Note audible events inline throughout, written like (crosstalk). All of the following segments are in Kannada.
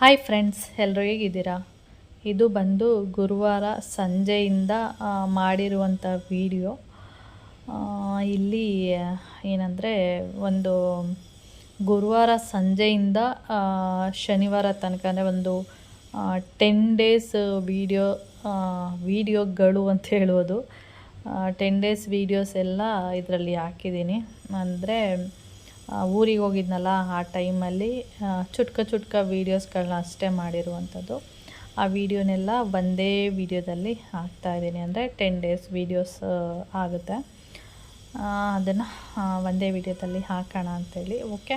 ಹಾಯ್ ಫ್ರೆಂಡ್ಸ್ ಎಲ್ಲರೂ ಹೇಗಿದ್ದೀರಾ? ಇದು ಬಂದು ಗುರುವಾರ ಸಂಜೆಯಿಂದ ಮಾಡಿರುವಂಥ ವಿಡಿಯೋ ಇಲ್ಲಿ, ಏನಂದರೆ, ಒಂದು ಗುರುವಾರ ಸಂಜೆಯಿಂದ ಶನಿವಾರ ತನಕ, ಅಂದರೆ ಒಂದು ಟೆನ್ ಡೇಸ್ ವೀಡಿಯೋ ವೀಡಿಯೋಗಳು ಅಂತ ಹೇಳೋದು ಟೆನ್ ಡೇಸ್ ವೀಡಿಯೋಸ್ ಎಲ್ಲ ಇದರಲ್ಲಿ ಹಾಕಿದ್ದೀನಿ. ಅಂದರೆ ಊರಿಗೆ ಹೋಗಿದ್ನಲ್ಲ ಆ ಟೈಮಲ್ಲಿ ಚುಟ್ಕ ಚುಟ್ಕ ವೀಡಿಯೋಸ್ಗಳನ್ನ ಅಷ್ಟೇ ಮಾಡಿರುವಂಥದ್ದು. ಆ ವಿಡಿಯೋನೆಲ್ಲ ಒಂದೇ ವಿಡಿಯೋದಲ್ಲಿ ಹಾಕ್ತಾಯಿದ್ದೀನಿ ಅಂದರೆ ಟೆನ್ ಡೇಸ್ ವೀಡಿಯೋಸ್ ಆಗುತ್ತೆ. ಅದನ್ನು ಒಂದೇ ವಿಡಿಯೋದಲ್ಲಿ ಹಾಕೋಣ ಅಂಥೇಳಿ ಓಕೆ?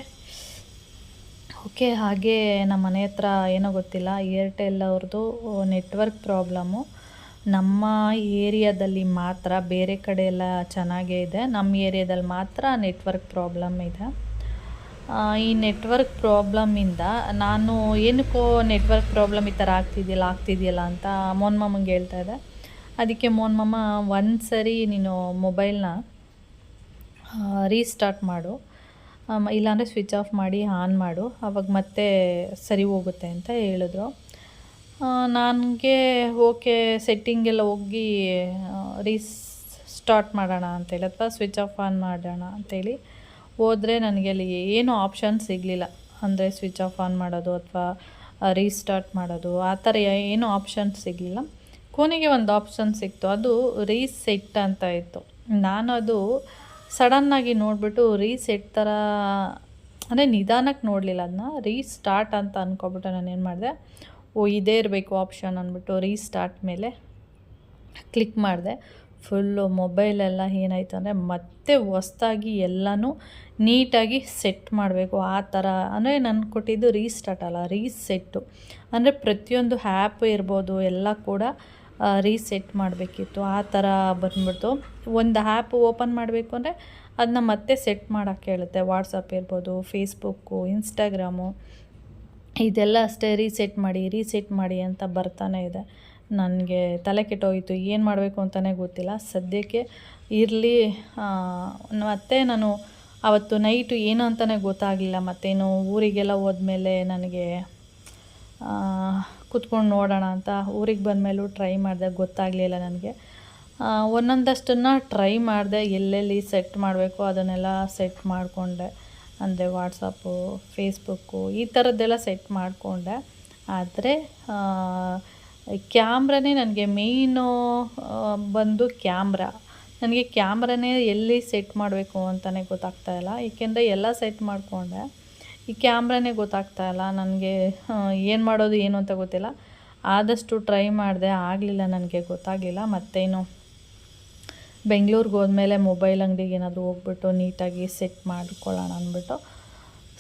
ಓಕೆ, ಹಾಗೆ ನಮ್ಮ ಮನೆ ಹತ್ರ ಏನೋ ಗೊತ್ತಿಲ್ಲ, ಏರ್ಟೆಲ್ ಅವ್ರದ್ದು ನೆಟ್ವರ್ಕ್ ಪ್ರಾಬ್ಲಮ್ಮು. ನಮ್ಮ ಏರಿಯಾದಲ್ಲಿ ಮಾತ್ರ ಬೇರೆ ಕಡೆ ಎಲ್ಲ ಚೆನ್ನಾಗೇ ಇದೆ. ನಮ್ಮ ಏರಿಯಾದಲ್ಲಿ ಮಾತ್ರ ನೆಟ್ವರ್ಕ್ ಪ್ರಾಬ್ಲಮ್ ಇದೆ. ಈ ನೆಟ್ವರ್ಕ್ ಪ್ರಾಬ್ಲಮ್ಮಿಂದ ನಾನು ಏನಕ್ಕೋ ನೆಟ್ವರ್ಕ್ ಪ್ರಾಬ್ಲಮ್ ಈ ಥರ ಆಗ್ತಿದೆಯಲ್ಲ ಆಗ್ತಿದೆಯಲ್ಲ ಅಂತ ಮೋನ್ ಮಾಮಂಗೆ ಹೇಳ್ತಾ ಇದೆ ಅದಕ್ಕೆ ಮೋನ್ ಮಾಮ ಒಂದು ಸರಿ ನೀನು ಮೊಬೈಲ್ನ ರೀಸ್ಟಾರ್ಟ್ ಮಾಡು. ಇಲ್ಲಾಂದರೆ ಸ್ವಿಚ್ ಆಫ್ ಮಾಡಿ ಆನ್ ಮಾಡು. ಆವಾಗ ಮತ್ತೆ ಸರಿ ಹೋಗುತ್ತೆ ಅಂತ ಹೇಳಿದ್ರು. ನನಗೆ ಓಕೆ ಸೆಟ್ಟಿಂಗೆಲ್ಲ ಹೋಗಿ ರೀಸ್ ಸ್ಟಾರ್ಟ್ ಮಾಡೋಣ ಅಂತೇಳಿ ಅಥವಾ ಸ್ವಿಚ್ ಆಫ್ ಆನ್ ಮಾಡೋಣ ಅಂತೇಳಿ ಹೋದರೆ ನನಗೆ ಅಲ್ಲಿ ಏನೂ ಆಪ್ಷನ್ ಸಿಗಲಿಲ್ಲ. ಅಂದರೆ ಸ್ವಿಚ್ ಆಫ್ ಆನ್ ಮಾಡೋದು ಅಥವಾ ರೀಸ್ಟಾರ್ಟ್ ಮಾಡೋದು, ಆ ಥರ ಏನು ಆಪ್ಷನ್ ಸಿಗಲಿಲ್ಲ. ಕೊನೆಗೆ ಒಂದು ಆಪ್ಷನ್ ಸಿಕ್ತು. ಅದು ರೀಸೆಟ್ ಅಂತ ಇತ್ತು. ನಾನು ಅದು ಸಡನ್ನಾಗಿ ನೋಡಿಬಿಟ್ಟು ರೀಸೆಟ್ ಥರ, ಅಂದರೆ ನಿಧಾನಕ್ಕೆ ನೋಡಲಿಲ್ಲ ಅದನ್ನ. ರೀಸ್ಟಾರ್ಟ್ ಅಂತ ಅಂದ್ಕೊಬಿಟ್ಟು ನಾನು ಏನು ಮಾಡಿದೆ. ಓ, ಇದೇ ಇರಬೇಕು ಆಪ್ಷನ್ ಅಂದ್ಬಿಟ್ಟು ರೀಸ್ಟಾರ್ಟ್ ಮೇಲೆ ಕ್ಲಿಕ್ ಮಾಡಿದೆ. ಫುಲ್ಲು ಮೊಬೈಲೆಲ್ಲ ಏನಾಯ್ತು ಅಂದರೆ ಮತ್ತೆ ಹೊಸ್ದಾಗಿ ಎಲ್ಲನೂ ನೀಟಾಗಿ ಸೆಟ್ ಮಾಡಬೇಕು. ಆ ಥರ ಅಂದರೆ ನಾನು ಕೊಟ್ಟಿದ್ದು ರೀಸ್ಟಾರ್ಟ್ ಅಲ್ಲ ರೀಸೆಟ್ಟು ಅಂದರೆ ಪ್ರತಿಯೊಂದು ಆ್ಯಪ್ ಇರ್ಬೋದು ಎಲ್ಲ ಕೂಡ ರೀಸೆಟ್ ಮಾಡಬೇಕಿತ್ತು. ಆ ಥರ ಬಂದ್ಬಿಡ್ತು. ಒಂದು ಆ್ಯಪ್ ಓಪನ್ ಮಾಡಬೇಕು ಅಂದರೆ ಅದನ್ನ ಮತ್ತೆ ಸೆಟ್ ಮಾಡೋಕ್ಕೆ ಹೇಳುತ್ತೆ. ವಾಟ್ಸಪ್ ಇರ್ಬೋದು ಫೇಸ್ಬುಕ್ಕು ಇನ್ಸ್ಟಾಗ್ರಾಮು ಇದೆಲ್ಲ ಅಷ್ಟೇ ರೀಸೆಟ್ ಮಾಡಿ ರೀಸೆಟ್ ಮಾಡಿ ಅಂತ ಬರ್ತಾನೆ ಇದೆ. ನನಗೆ ತಲೆ ಕೆಟ್ಟೋಯಿತು, ಏನು ಮಾಡಬೇಕು ಅಂತಲೇ ಗೊತ್ತಿಲ್ಲ. ಸದ್ಯಕ್ಕೆ ಇರಲಿ ಮತ್ತೆ ನಾನು ಅವತ್ತು ನೈಟು ಏನು ಅಂತಲೇ ಗೊತ್ತಾಗಲಿಲ್ಲ. ಮತ್ತೇನು ಊರಿಗೆಲ್ಲ ಹೋದ್ಮೇಲೆ ನನಗೆ ಕುತ್ಕೊಂಡು ನೋಡೋಣ ಅಂತ ಊರಿಗೆ ಬಂದಮೇಲೂ ಟ್ರೈ ಮಾಡಿದೆ, ಗೊತ್ತಾಗಲಿಲ್ಲ ನನಗೆ. ಒಂದೊಂದಷ್ಟನ್ನು ಟ್ರೈ ಮಾಡಿದೆ, ಎಲ್ಲೆಲ್ಲಿ ಸೆಟ್ ಮಾಡಬೇಕು ಅದನ್ನೆಲ್ಲ ಸೆಟ್ ಮಾಡಿಕೊಂಡೆ. ಅಂದರೆ ವಾಟ್ಸಪ್ಪು, ಫೇಸ್ಬುಕ್ಕು ಈ ಥರದ್ದೆಲ್ಲ ಸೆಟ್ ಮಾಡಿಕೊಂಡೆ. ಆದರೆ ಕ್ಯಾಮ್ರನೇ ನನಗೆ ಮೇಯ್ನು ಬಂದು ಕ್ಯಾಮ್ರಾ. ನನಗೆ ಕ್ಯಾಮ್ರನೇ ಎಲ್ಲಿ ಸೆಟ್ ಮಾಡಬೇಕು ಅಂತಲೇ ಗೊತ್ತಾಗ್ತಾ ಇಲ್ಲ. ಏಕೆಂದರೆ ಎಲ್ಲ ಸೆಟ್ ಮಾಡಿಕೊಂಡೆ. ಈ ಕ್ಯಾಮ್ರನೇ ಗೊತ್ತಾಗ್ತಾ ಇಲ್ಲ ನನಗೆ ಏನು ಮಾಡೋದು, ಏನು ಅಂತ ಗೊತ್ತಿಲ್ಲ. ಆದಷ್ಟು ಟ್ರೈ ಮಾಡಿದೆ. ಆಗಲಿಲ್ಲ ನನಗೆ ಗೊತ್ತಾಗಿಲ್ಲ ಮತ್ತೇನು? ಬೆಂಗಳೂರಿಗೆ ಹೋದ್ಮೇಲೆ ಮೊಬೈಲ್ ಅಂಗಡಿಗೆ ಏನಾದರೂ ಹೋಗ್ಬಿಟ್ಟು ನೀಟಾಗಿ ಸೆಟ್ ಮಾಡ್ಕೊಳ್ಳೋಣ ಅಂದ್ಬಿಟ್ಟು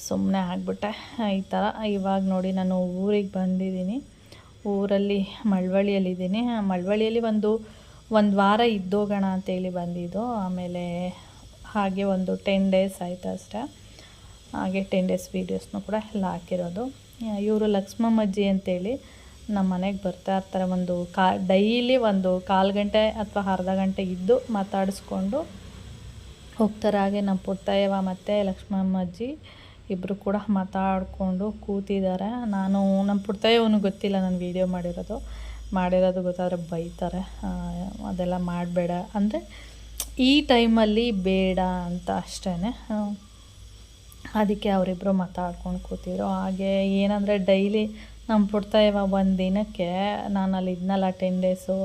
ಸುಮ್ಮನೆ ಆಗಿಬಿಟ್ಟೆ. ಈ ಥರ ಇವಾಗ ನೋಡಿ ನಾನು ಊರಿಗೆ ಬಂದಿದ್ದೀನಿ. ಊರಲ್ಲಿ ಮಳವಳ್ಳಿಯಲ್ಲಿದ್ದೀನಿ. ಮಳವಳ್ಳಿಯಲ್ಲಿ ಒಂದು ಒಂದು ವಾರ ಇದ್ದೋಗೋಣ ಅಂತೇಳಿ ಬಂದಿದ್ದು. ಆಮೇಲೆ ಹಾಗೆ ಒಂದು ಟೆನ್ ಡೇಸ್ ಆಯಿತು ಅಷ್ಟೇ. ಹಾಗೆ ಟೆನ್ ಡೇಸ್ ವೀಡಿಯೋಸ್ನೂ ಕೂಡ ಎಲ್ಲ ಹಾಕಿರೋದು. ಇವರು ಲಕ್ಷ್ಮಮ್ಮಜ್ಜಿ ಅಂತೇಳಿ ನಮ್ಮ ಮನೆಗೆ ಬರ್ತಾ ಇರ್ತಾರೆ ಒಂದು ಕಾ, ಡೈಲಿ ಒಂದು ಕಾಲು ಗಂಟೆ ಅಥವಾ ಅರ್ಧ ಗಂಟೆ ಇದ್ದು ಮಾತಾಡಿಸ್ಕೊಂಡು ಹೋಗ್ತಾರೆ. ಹಾಗೆ ನಮ್ಮ ಪುಟ್ಟಯ್ಯವ ಮತ್ತು ಲಕ್ಷ್ಮಮ್ಮಜ್ಜಿ ಇಬ್ಬರು ಕೂಡ ಮಾತಾಡಿಕೊಂಡು ಕೂತಿದ್ದಾರೆ. ನಾನು, ನಮ್ಮ ಪುಟ್ಟಯ್ಯವನು ಗೊತ್ತಿಲ್ಲ ನಾನು ವೀಡಿಯೋ ಮಾಡಿರೋದು. ಮಾಡಿರೋದು ಗೊತ್ತಾದರೆ ಬೈತಾರೆ. ಅದೆಲ್ಲ ಮಾಡಬೇಡ. ಅಂದರೆ ಈ ಟೈಮಲ್ಲಿ ಬೇಡ ಅಂತ ಅಷ್ಟೇ ಅದಕ್ಕೆ ಅವರಿಬ್ಬರು ಮಾತಾಡ್ಕೊಂಡು ಕೂತಿದ್ರು. ಹಾಗೆ ಏನಂದರೆ ಡೈಲಿ ನಮ್ಮ ಇವಾಗ ಒಂದು ದಿನಕ್ಕೆ ನಾನು ಅಲ್ಲಿ ಇದ್ನಲ್ಲ ಟೆನ್ ಡೇಸು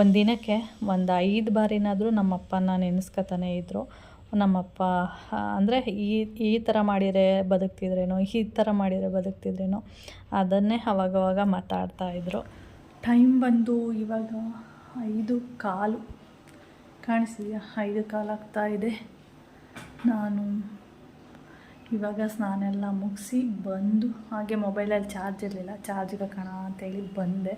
ಒಂದು ದಿನಕ್ಕೆ ಒಂದು ಐದು ಬಾರಿನಾದರೂ ನಮ್ಮಪ್ಪನ ನೆನೆಸ್ಕೊತಾನೆ ಇದ್ದರು ನಮ್ಮಪ್ಪ, ಅಂದರೆ ಈ ಈ ಥರ ಮಾಡಿದರೆ ಬದುಕ್ತಿದ್ರೇನೋ, ಈ ಥರ ಮಾಡಿದರೆ ಬದುಕ್ತಿದ್ರೇನೋ, ಅದನ್ನೇ ಅವಾಗವಾಗ ಮಾತಾಡ್ತಾಯಿದ್ರು ಟೈಮ್ ಬಂದು ಇವಾಗ ಐದು ಕಾಲು. ಕಾಣಿಸಿದೆಯಾ ಐದು ಕಾಲು ಆಗ್ತಾ ಇದೆ. ನಾನು ಇವಾಗ ಸ್ನಾನ ಎಲ್ಲ ಮುಗಿಸಿ ಬಂದು ಹಾಗೆ ಮೊಬೈಲಲ್ಲಿ ಚಾರ್ಜ್ ಇರಲಿಲ್ಲ. ಚಾರ್ಜ್ ಅಂತ ಅಂತೇಳಿ ಬಂದೆ.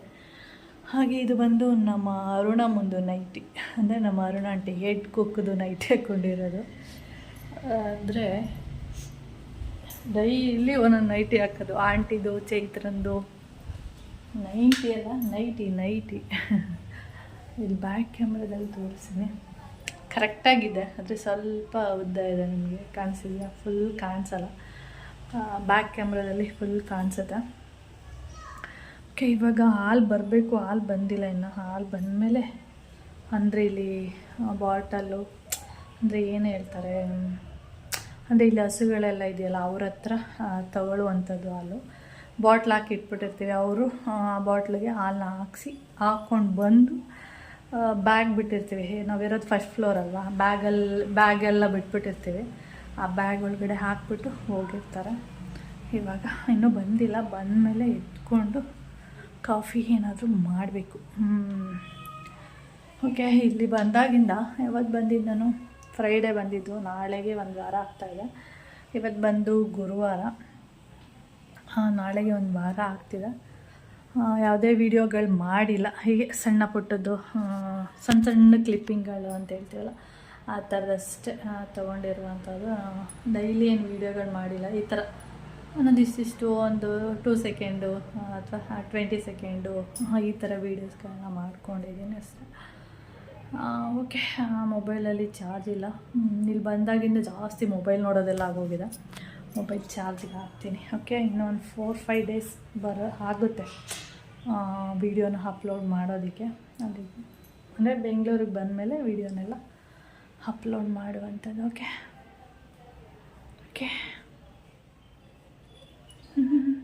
ಹಾಗೆ ಇದು ಬಂದು ನಮ್ಮ ಅರುಣ ಮುಂದು ನೈಟಿ ಅಂದರೆ ನಮ್ಮ ಅರುಣ ಆಂಟಿ ಹೆಡ್ ಕುಕ್ಕದು ನೈಟಿ (laughs) ಹಾಕ್ಕೊಂಡಿರೋದು ಅಂದರೆ ಡೈಲಿ ಒಂದೊಂದು ನೈಟಿ ಹಾಕೋದು. ಆಂಟಿದು ಚೈತ್ರಂದು ನೈಟಿ ಅಲ್ಲ ನೈಟಿ ನೈಟಿ ಇಲ್ಲಿ ಬ್ಯಾಕ್ ಕ್ಯಾಮ್ರಾದಲ್ಲಿ ತೋರಿಸ್ತೀನಿ. ಕರೆಕ್ಟಾಗಿದೆ. ಆದರೆ ಸ್ವಲ್ಪ ಉದ್ದ ಇದೆ ನಿಮಗೆ ಕಾಣಿಸಿದೆಯಾ ಫುಲ್ ಕಾಣಿಸಲ್ಲ. ಬ್ಯಾಕ್ ಕ್ಯಾಮ್ರಾದಲ್ಲಿ ಫುಲ್ ಕಾಣಿಸುತ್ತೆ. ಓಕೆ ಇವಾಗ ಹಾಲು ಬರಬೇಕು, ಹಾಲು ಬಂದಿಲ್ಲ ಇನ್ನು. ಹಾಲು ಬಂದಮೇಲೆ ಅಂದರೆ ಇಲ್ಲಿ ಬಾಟಲು ಅಂದರೆ ಏನು ಹೇಳ್ತಾರೆ, ಅಂದರೆ ಇಲ್ಲಿ ಹಸುಗಳೆಲ್ಲ ಇದೆಯಲ್ಲ, ಅವ್ರ ಹತ್ರ ತಗೊಳ್ಳುವಂಥದ್ದು ಹಾಲು. ಬಾಟ್ಲ್ ಹಾಕಿ ಇಟ್ಬಿಟ್ಟಿರ್ತೀವಿ. ಅವರು, ಆ ಬಾಟ್ಲಿಗೆ ಹಾಲನ್ನ ಹಾಕ್ಸಿ ಹಾಕ್ಕೊಂಡು ಬಂದು ಬ್ಯಾಗ್ ಬಿಟ್ಟಿರ್ತೀವಿ. ನಾವಿರೋದು ಫಸ್ಟ್ ಫ್ಲೋರ್ ಅಲ್ವಾ? ಬ್ಯಾಗಲ್ಲಿ ಬ್ಯಾಗೆಲ್ಲ ಬಿಟ್ಬಿಟ್ಟಿರ್ತೀವಿ. ಆ ಬ್ಯಾಗ್ ಒಳಗಡೆ ಹಾಕ್ಬಿಟ್ಟು ಹೋಗಿರ್ತಾರೆ. ಇವಾಗ ಇನ್ನೂ ಬಂದಿಲ್ಲ. ಬಂದಮೇಲೆ ಎತ್ಕೊಂಡು ಕಾಫಿ ಏನಾದರೂ ಮಾಡಬೇಕು. ಓಕೆ ಇಲ್ಲಿ ಬಂದಾಗಿಂದ ಯಾವತ್ತು ಬಂದಿದ್ದು ನಾನು? ಫ್ರೈಡೇ ಬಂದಿದ್ದು. ನಾಳೆಗೆ ಒಂದು ವಾರ ಆಗ್ತಾಯಿದೆ ಇವತ್ತು ಬಂದು ಗುರುವಾರ. ಹಾಂ, ನಾಳೆಗೆ ಒಂದು ವಾರ ಆಗ್ತಿದೆ. ಯಾವುದೇ ವೀಡಿಯೋಗಳು ಮಾಡಿಲ್ಲ. ಹೀಗೆ ಸಣ್ಣ ಪುಟ್ಟದ್ದು ಸಣ್ಣ ಸಣ್ಣ ಕ್ಲಿಪ್ಪಿಂಗ್ಗಳು ಅಂತ ಹೇಳ್ತೀವಲ್ಲ, ಆ ಥರದಷ್ಟೇ ತೊಗೊಂಡಿರುವಂಥದ್ದು. ಡೈಲಿ ಏನು ವೀಡಿಯೋಗಳು ಮಾಡಿಲ್ಲ. ಈ ಥರ ಒಂದೊಂದು ಇಷ್ಟಿಷ್ಟು ಒಂದು ಟೂ ಸೆಕೆಂಡು ಅಥವಾ ಟ್ವೆಂಟಿ ಸೆಕೆಂಡು ಈ ಥರ ವೀಡಿಯೋಸ್ಗಳನ್ನ ಮಾಡ್ಕೊಂಡಿದ್ದೀನಿ ಅಷ್ಟೇ. ಓಕೆ ಮೊಬೈಲಲ್ಲಿ ಚಾರ್ಜ್ ಇಲ್ಲ. ಇಲ್ಲಿ ಬಂದಾಗಿಂದ ಜಾಸ್ತಿ ಮೊಬೈಲ್ ನೋಡೋದೆಲ್ಲ ಆಗೋಗಿದೆ. ಮೊಬೈಲ್ ಚಾರ್ಜಿಗೆ ಹಾಕ್ತೀನಿ. ಓಕೆ ಇನ್ನೊಂದು ಫೋರ್ ಫೈವ್ ಡೇಸ್ ಬರೋ ಆಗುತ್ತೆ ವೀಡಿಯೋನ ಅಪ್ಲೋಡ್ ಮಾಡೋದಕ್ಕೆ. ಅಲ್ಲಿ ಅಂದರೆ ಬೆಂಗಳೂರಿಗೆ ಬಂದಮೇಲೆ ವೀಡಿಯೋನೆಲ್ಲ ಅಪ್ಲೋಡ್ ಮಾಡುವಂಥದ್ದು. ಓಕೆ ಓಕೆ (laughs)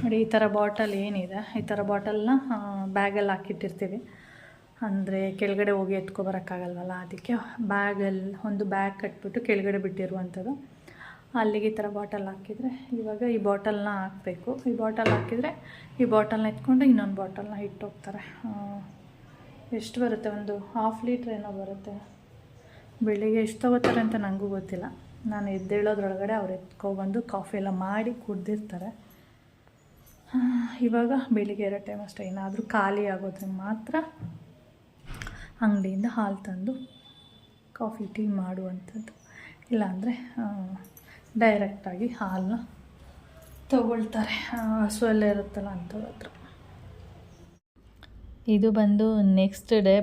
ನೋಡಿ, ಈ ಥರ ಬಾಟಲ್ ಏನಿದೆ? ಈ ಥರ ಬಾಟಲ್ನ ಬ್ಯಾಗಲ್ಲಿ ಹಾಕಿಟ್ಟಿರ್ತೀವಿ. ಅಂದರೆ ಕೆಳಗಡೆ ಹೋಗಿ ಎತ್ಕೊಬರೋಕ್ಕಾಗಲ್ವಲ್ಲ ಅದಕ್ಕೆ ಬ್ಯಾಗಲ್ಲಿ ಒಂದು ಬ್ಯಾಗ್ ಕಟ್ಬಿಟ್ಟು ಕೆಳಗಡೆ ಬಿಟ್ಟಿರುವಂಥದ್ದು. ಅಲ್ಲಿಗೆ ಈ ಥರ ಬಾಟಲ್ ಹಾಕಿದರೆ, ಇವಾಗ ಈ ಬಾಟಲ್ನ ಹಾಕಬೇಕು. ಈ ಬಾಟಲ್ ಹಾಕಿದರೆ, ಈ ಬಾಟಲ್ನ ಎತ್ಕೊಂಡು ಇನ್ನೊಂದು ಬಾಟಲ್ನ ಇಟ್ಟೋಗ್ತಾರೆ ಎಷ್ಟು ಬರುತ್ತೆ? ಒಂದು ಹಾಫ್ ಲೀಟ್ರ್ ಏನೋ ಬರುತ್ತೆ. ಬೆಳಿಗ್ಗೆ ಎಷ್ಟು ತಗೋತಾರೆ ಅಂತ ನನಗೂ ಗೊತ್ತಿಲ್ಲ. ನಾನು ಎದ್ದೇಳೋದ್ರೊಳಗಡೆ ಅವ್ರು ಎತ್ಕೊಬಂದು ಕಾಫಿ ಎಲ್ಲ ಮಾಡಿ ಕುಡ್ದಿರ್ತಾರೆ. ಇವಾಗ ಬೆಳಿಗ್ಗೆ ಎರಡು ಟೈಮ್ ಅಷ್ಟೇ. ಏನಾದರೂ ಖಾಲಿ ಆಗೋದ್ರೆ ಮಾತ್ರ ಅಂಗಡಿಯಿಂದ ಹಾಲು ತಂದು ಕಾಫಿ ಟೀ ಮಾಡುವಂಥದ್ದು. ಇಲ್ಲಾಂದರೆ ಡೈರೆಕ್ಟಾಗಿ ಹಾಲನ್ನ ತಗೊಳ್ತಾರೆ. ಹಸುವಲ್ಲೇ ಇರುತ್ತಲ್ಲ ಅಂಥವ್ರ ಇದು ಬಂದು ನೆಕ್ಸ್ಟ್ ಡೇ